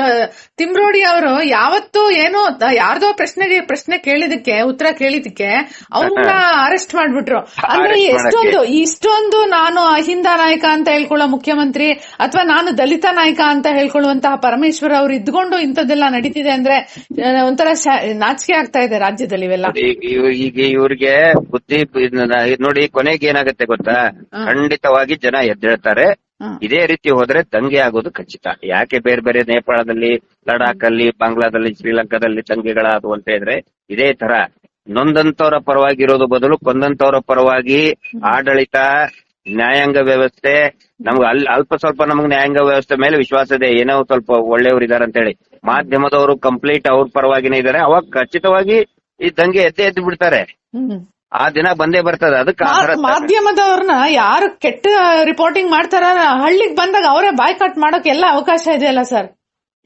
ತಿಮ್ರೋಡಿ ಅವರು ಯಾವತ್ತೂ ಏನೋ ಯಾರ್ದೋ ಪ್ರಶ್ನೆಗೆ ಪ್ರಶ್ನೆ ಕೇಳಿದಕ್ಕೆ ಉತ್ತರ ಕೇಳಿದಕ್ಕೆ ಅವ್ರನ್ನ ಅರೆಸ್ಟ್ <laughs> ಮಾಡ್ಬಿಟ್ರು. <laughs> ಅಂದ್ರೆ ಎಷ್ಟೊಂದು ಇಷ್ಟೊಂದು ನಾನು ಅಹಿಂದ ನಾಯಕ ಅಂತ ಹೇಳ್ಕೊಳ್ಳೋ ಮುಖ್ಯಮಂತ್ರಿ ಅಥವಾ ನಾನು ದಲಿತ ನಾಯಕ ಅಂತ ಹೇಳ್ಕೊಳ್ಳುವಂತಹ ಪರಮೇಶ್ವರ್ ಅವ್ರು ಇದ್ಕೊಂಡು ಇಂಥದ್ದೆಲ್ಲ ನಡೀತಿದೆ ಅಂದ್ರೆ ಒಂಥರ ನಾಚಿಕೆ ಆಗ್ತಾ ಇದೆ ರಾಜ್ಯದಲ್ಲಿ ಇವೆಲ್ಲ. ಈಗ ಇವರಿಗೆ ಬುದ್ಧಿ ನೋಡಿ ಕೊನೆಗೆ ಏನಾಗುತ್ತೆ ಗೊತ್ತಾ? ಖಂಡಿತವಾಗಿ ಜನ ಎದ್ದೇಳ್ತಾರೆ. ಇದೇ ರೀತಿ ಹೋದ್ರೆ ದಂಗೆ ಆಗೋದು ಖಚಿತ. ಯಾಕೆ ಬೇರೆ ಬೇರೆ ನೇಪಾಳದಲ್ಲಿ ಲಡಾಖ್ ಅಲ್ಲಿ ಬಾಂಗ್ಲಾದಲ್ಲಿ ಶ್ರೀಲಂಕಾದಲ್ಲಿ ದಂಗೆಗಳಾದವು ಅಂತ ಹೇಳಿದ್ರೆ ಇದೇ ತರ ನೊಂದಂತವರ ಪರವಾಗಿ ಇರೋದು ಬದಲು ಕೊಂದಂತವರ ಪರವಾಗಿ ಆಡಳಿತ ನ್ಯಾಯಾಂಗ ವ್ಯವಸ್ಥೆ ನಮ್ಗೆ ಅಲ್ಲಿ ಅಲ್ಪ ಸ್ವಲ್ಪ ನಮ್ಗೆ ನ್ಯಾಯಾಂಗ ವ್ಯವಸ್ಥೆ ಮೇಲೆ ವಿಶ್ವಾಸ ಇದೆ. ಏನೋ ಸ್ವಲ್ಪ ಒಳ್ಳೆಯವರು ಇದಾರೆ ಅಂತ ಹೇಳಿ. ಮಾಧ್ಯಮದವರು ಕಂಪ್ಲೀಟ್ ಅವ್ರ ಪರವಾಗಿನೇ ಇದಾರೆ. ಅವಾಗ ಖಚಿತವಾಗಿ ಈ ದಂಗೆ ಎದ್ದೆ ಎದ್ದು ಬಿಡ್ತಾರೆ. ಆ ದಿನ ಬಂದೇ ಬರ್ತದೆ. ಅದಕ್ಕೆ ಆ ಥರ ಮಾಧ್ಯಮದವ್ರನ್ನ ಯಾರು ಕೆಟ್ಟ ರಿಪೋರ್ಟಿಂಗ್ ಮಾಡ್ತಾರ ಹಳ್ಳಿಗ್ ಬಂದಾಗ ಅವರೇ ಬಾಯ್ ಕಟ್ ಮಾಡೋಕೆ ಎಲ್ಲ ಅವಕಾಶ ಇದೆಯಲ್ಲ ಸರ್?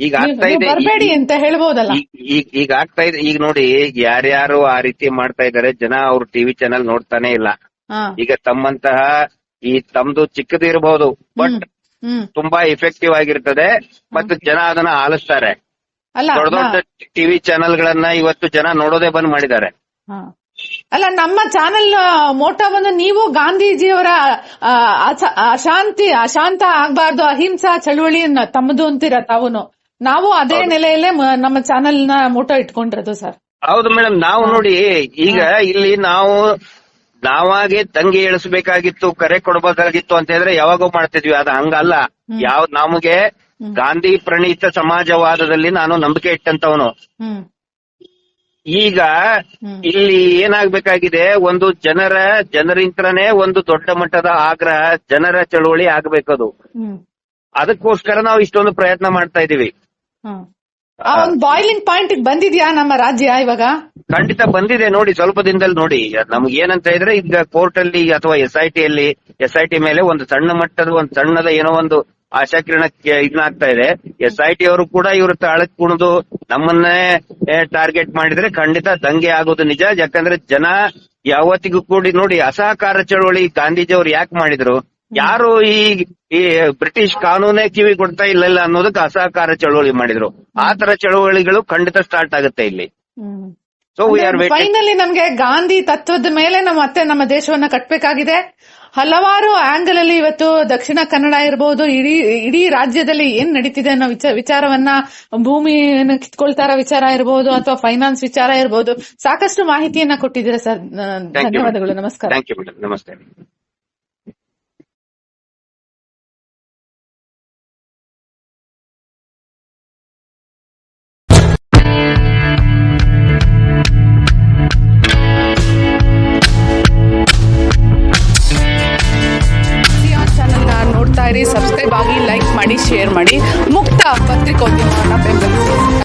ಈಗ ಆಗ್ತಾ ಇದೆ. ಬರಬೇಡಿ ಅಂತ ಹೇಳ್ಬೋದಲ್ಲ? ಈಗ ಈಗ- ಈಗ ಆಗ್ತಾ ಇದೆ. ಈಗ ನೋಡಿ ಈಗ ಯಾರ್ಯಾರು ಆ ರೀತಿ ಮಾಡ್ತಾ ಇದಾರೆ ಜನ ಅವ್ರ ಟಿವಿ ಚಾನೆಲ್ ನೋಡ್ತಾನೆ ಇಲ್ಲ. ಹಾ. ಈಗ ತಮ್ಮಂತಹ ಈ ತಮ್ದು ಚಿಕ್ಕದ ಇರಬಹುದು ಬಟ್ ಹ್ಮ್ ತುಂಬಾ ಎಫೆಕ್ಟಿವ್ ಆಗಿರ್ತದೆ ಮತ್ತೆ ಜನ ಅದನ್ನ ಆಲಿಸ್ತಾರೆ. ಅಲ್ಲ ದೊಡ್ಡ ದೊಡ್ಡ ಟಿವಿ ಚಾನೆಲ್ ಗಳನ್ನ ಇವತ್ತು ಜನ ನೋಡೋದೇ ಬಂದ್ ಮಾಡಿದ್ದಾರೆ. ಹಾ. ಅಲ್ಲ ನಮ್ಮ ಚಾನೆಲ್ ಮೋಟೋ ಬಂದು ನೀವು ಗಾಂಧೀಜಿಯವರ ಅಶಾಂತಿ ಅಶಾಂತ ಆಗ್ಬಾರ್ದು ಅಹಿಂಸಾ ಚಳುವಳಿಯನ್ನ ತಮ್ಮದು ಅಂತೀರ ತಾವುನು. ನಾವು ಅದೇ ನೆಲೆಯಲ್ಲೇ ನಮ್ಮ ಚಾನೆಲ್ನ ಮೋಟೋ ಇಟ್ಕೊಂಡಿರೋದು ಸರ್. ಹೌದು ಮೇಡಮ್ ನಾವು ನೋಡಿ ಈಗ ಇಲ್ಲಿ ನಾವು ನಾವಾಗೆ ತಂಗಿ ಇಳಿಸಬೇಕಾಗಿತ್ತು ಕರೆ ಕೊಡಬೇಕಾಗಿತ್ತು ಅಂತ ಹೇಳಿದ್ರೆ ಯಾವಾಗೋ ಮಾಡ್ತಿದ್ವಿ. ಅದು ಹಂಗಲ್ಲ. ಯಾವ ನಮಗೆ ಗಾಂಧಿ ಪ್ರಣೀತ ಸಮಾಜವಾದದಲ್ಲಿ ನಾನು ನಂಬಿಕೆ ಇಟ್ಟಂತವನು. ಈಗ ಇಲ್ಲಿ ಏನಾಗ್ಬೇಕಾಗಿದೆ? ಒಂದು ಜನರ ಜನರಿಂತ್ರನೇ ಒಂದು ದೊಡ್ಡ ಮಟ್ಟದ ಆಗ್ರಹ ಜನರ ಚಳುವಳಿ ಆಗ್ಬೇಕದು. ಅದಕ್ಕೋಸ್ಕರ ನಾವು ಇಷ್ಟೊಂದು ಪ್ರಯತ್ನ ಮಾಡ್ತಾ ಇದೀವಿ ಬಾಯ್ಲಿಂಗ್ ಪಾಯಿಂಟ್ ಬಂದಿದ್ಯಾ ನಮ್ಮ ರಾಜ್ಯ ಇವಾಗ? ಖಂಡಿತ ಬಂದಿದೆ ನೋಡಿ ಸ್ವಲ್ಪ ದಿನದಲ್ಲಿ ನೋಡಿ. ನಮ್ಗೆ ಏನಂತ ಇದ್ರೆ ಈಗ ಕೋರ್ಟ್ ಅಲ್ಲಿ ಅಥವಾ ಎಸ್ ಐ ಟಿ ಅಲ್ಲಿ ಎಸ್ ಐ ಟಿ ಮೇಲೆ ಒಂದು ಸಣ್ಣ ಮಟ್ಟದ ಒಂದು ಸಣ್ಣದ ಏನೋ ಒಂದು ಆಶಾಕಿರಣಕ್ಕೆ ಇದನ್ನಾಗ್ತಾ ಇದೆ. ಎಸ್ ಐ ಟಿ ಅವರು ಕೂಡ ಇವರು ತಾಳಕ್ ಕುಣಿದು ನಮ್ಮನ್ನೇ ಟಾರ್ಗೆಟ್ ಮಾಡಿದ್ರೆ ಖಂಡಿತ ದಂಗೆ ಆಗೋದು ನಿಜ. ಯಾಕಂದ್ರೆ ಜನ ಯಾವತ್ತಿಗೂ ಕೂಡಿ ನೋಡಿ ಅಸಹಕಾರ ಚಳವಳಿ ಗಾಂಧೀಜಿ ಅವ್ರು ಯಾಕೆ ಮಾಡಿದ್ರು? ಯಾರು ಈ ಈ ಬ್ರಿಟಿಷ್ ಕಾನೂನೇ ಕಿವಿ ಕೊಡ್ತಾ ಇಲ್ಲ ಅನ್ನೋದಕ್ಕೆ ಅಸಹಕಾರ ಚಳವಳಿ ಮಾಡಿದ್ರು. ಆ ತರ ಚಳವಳಿಗಳು ಖಂಡಿತ ಸ್ಟಾರ್ಟ್ ಆಗುತ್ತೆ ಇಲ್ಲಿ. So we are waiting finally ನಮ್ಗೆ ಗಾಂಧಿ ತತ್ವದ ಮೇಲೆ ನಮ್ಮ ಮತ್ತೆ ನಮ್ಮ ದೇಶವನ್ನ ಕಟ್ಟಬೇಕಾಗಿದೆ ಹಲವಾರು ಆಂಗಲ್ ಅಲ್ಲಿ ಇವತ್ತು ದಕ್ಷಿಣ ಕನ್ನಡ ಇರಬಹುದು ಇಡೀ ಇಡೀ ರಾಜ್ಯದಲ್ಲಿ ಏನ್ ನಡೀತಿದೆ ಅನ್ನೋ ವಿಚಾರ ವಿಚಾರವನ್ನ ಭೂಮಿ ಕಿತ್ಕೊಳ್ತಾರ ವಿಚಾರ ಇರಬಹುದು ಅಥವಾ ಫೈನಾನ್ಸ್ ವಿಚಾರ ಇರಬಹುದು ಸಾಕಷ್ಟು ಮಾಹಿತಿಯನ್ನ ಕೊಟ್ಟಿದ್ದೀರಾ ಸರ್. ಧನ್ಯವಾದಗಳು. ನಮಸ್ಕಾರ. ನಮಸ್ತೆ. ಮಾಡಿ ಸಬ್ಸ್ಕ್ರೈಬ್ ಆಗಿ ಲೈಕ್ ಮಾಡಿ ಶೇರ್ ಮಾಡಿ. ಮುಕ್ತ ಪತ್ರಿಕೋದ್ಯಮವನ್ನು ಬೆಂಬಲಿಸಿ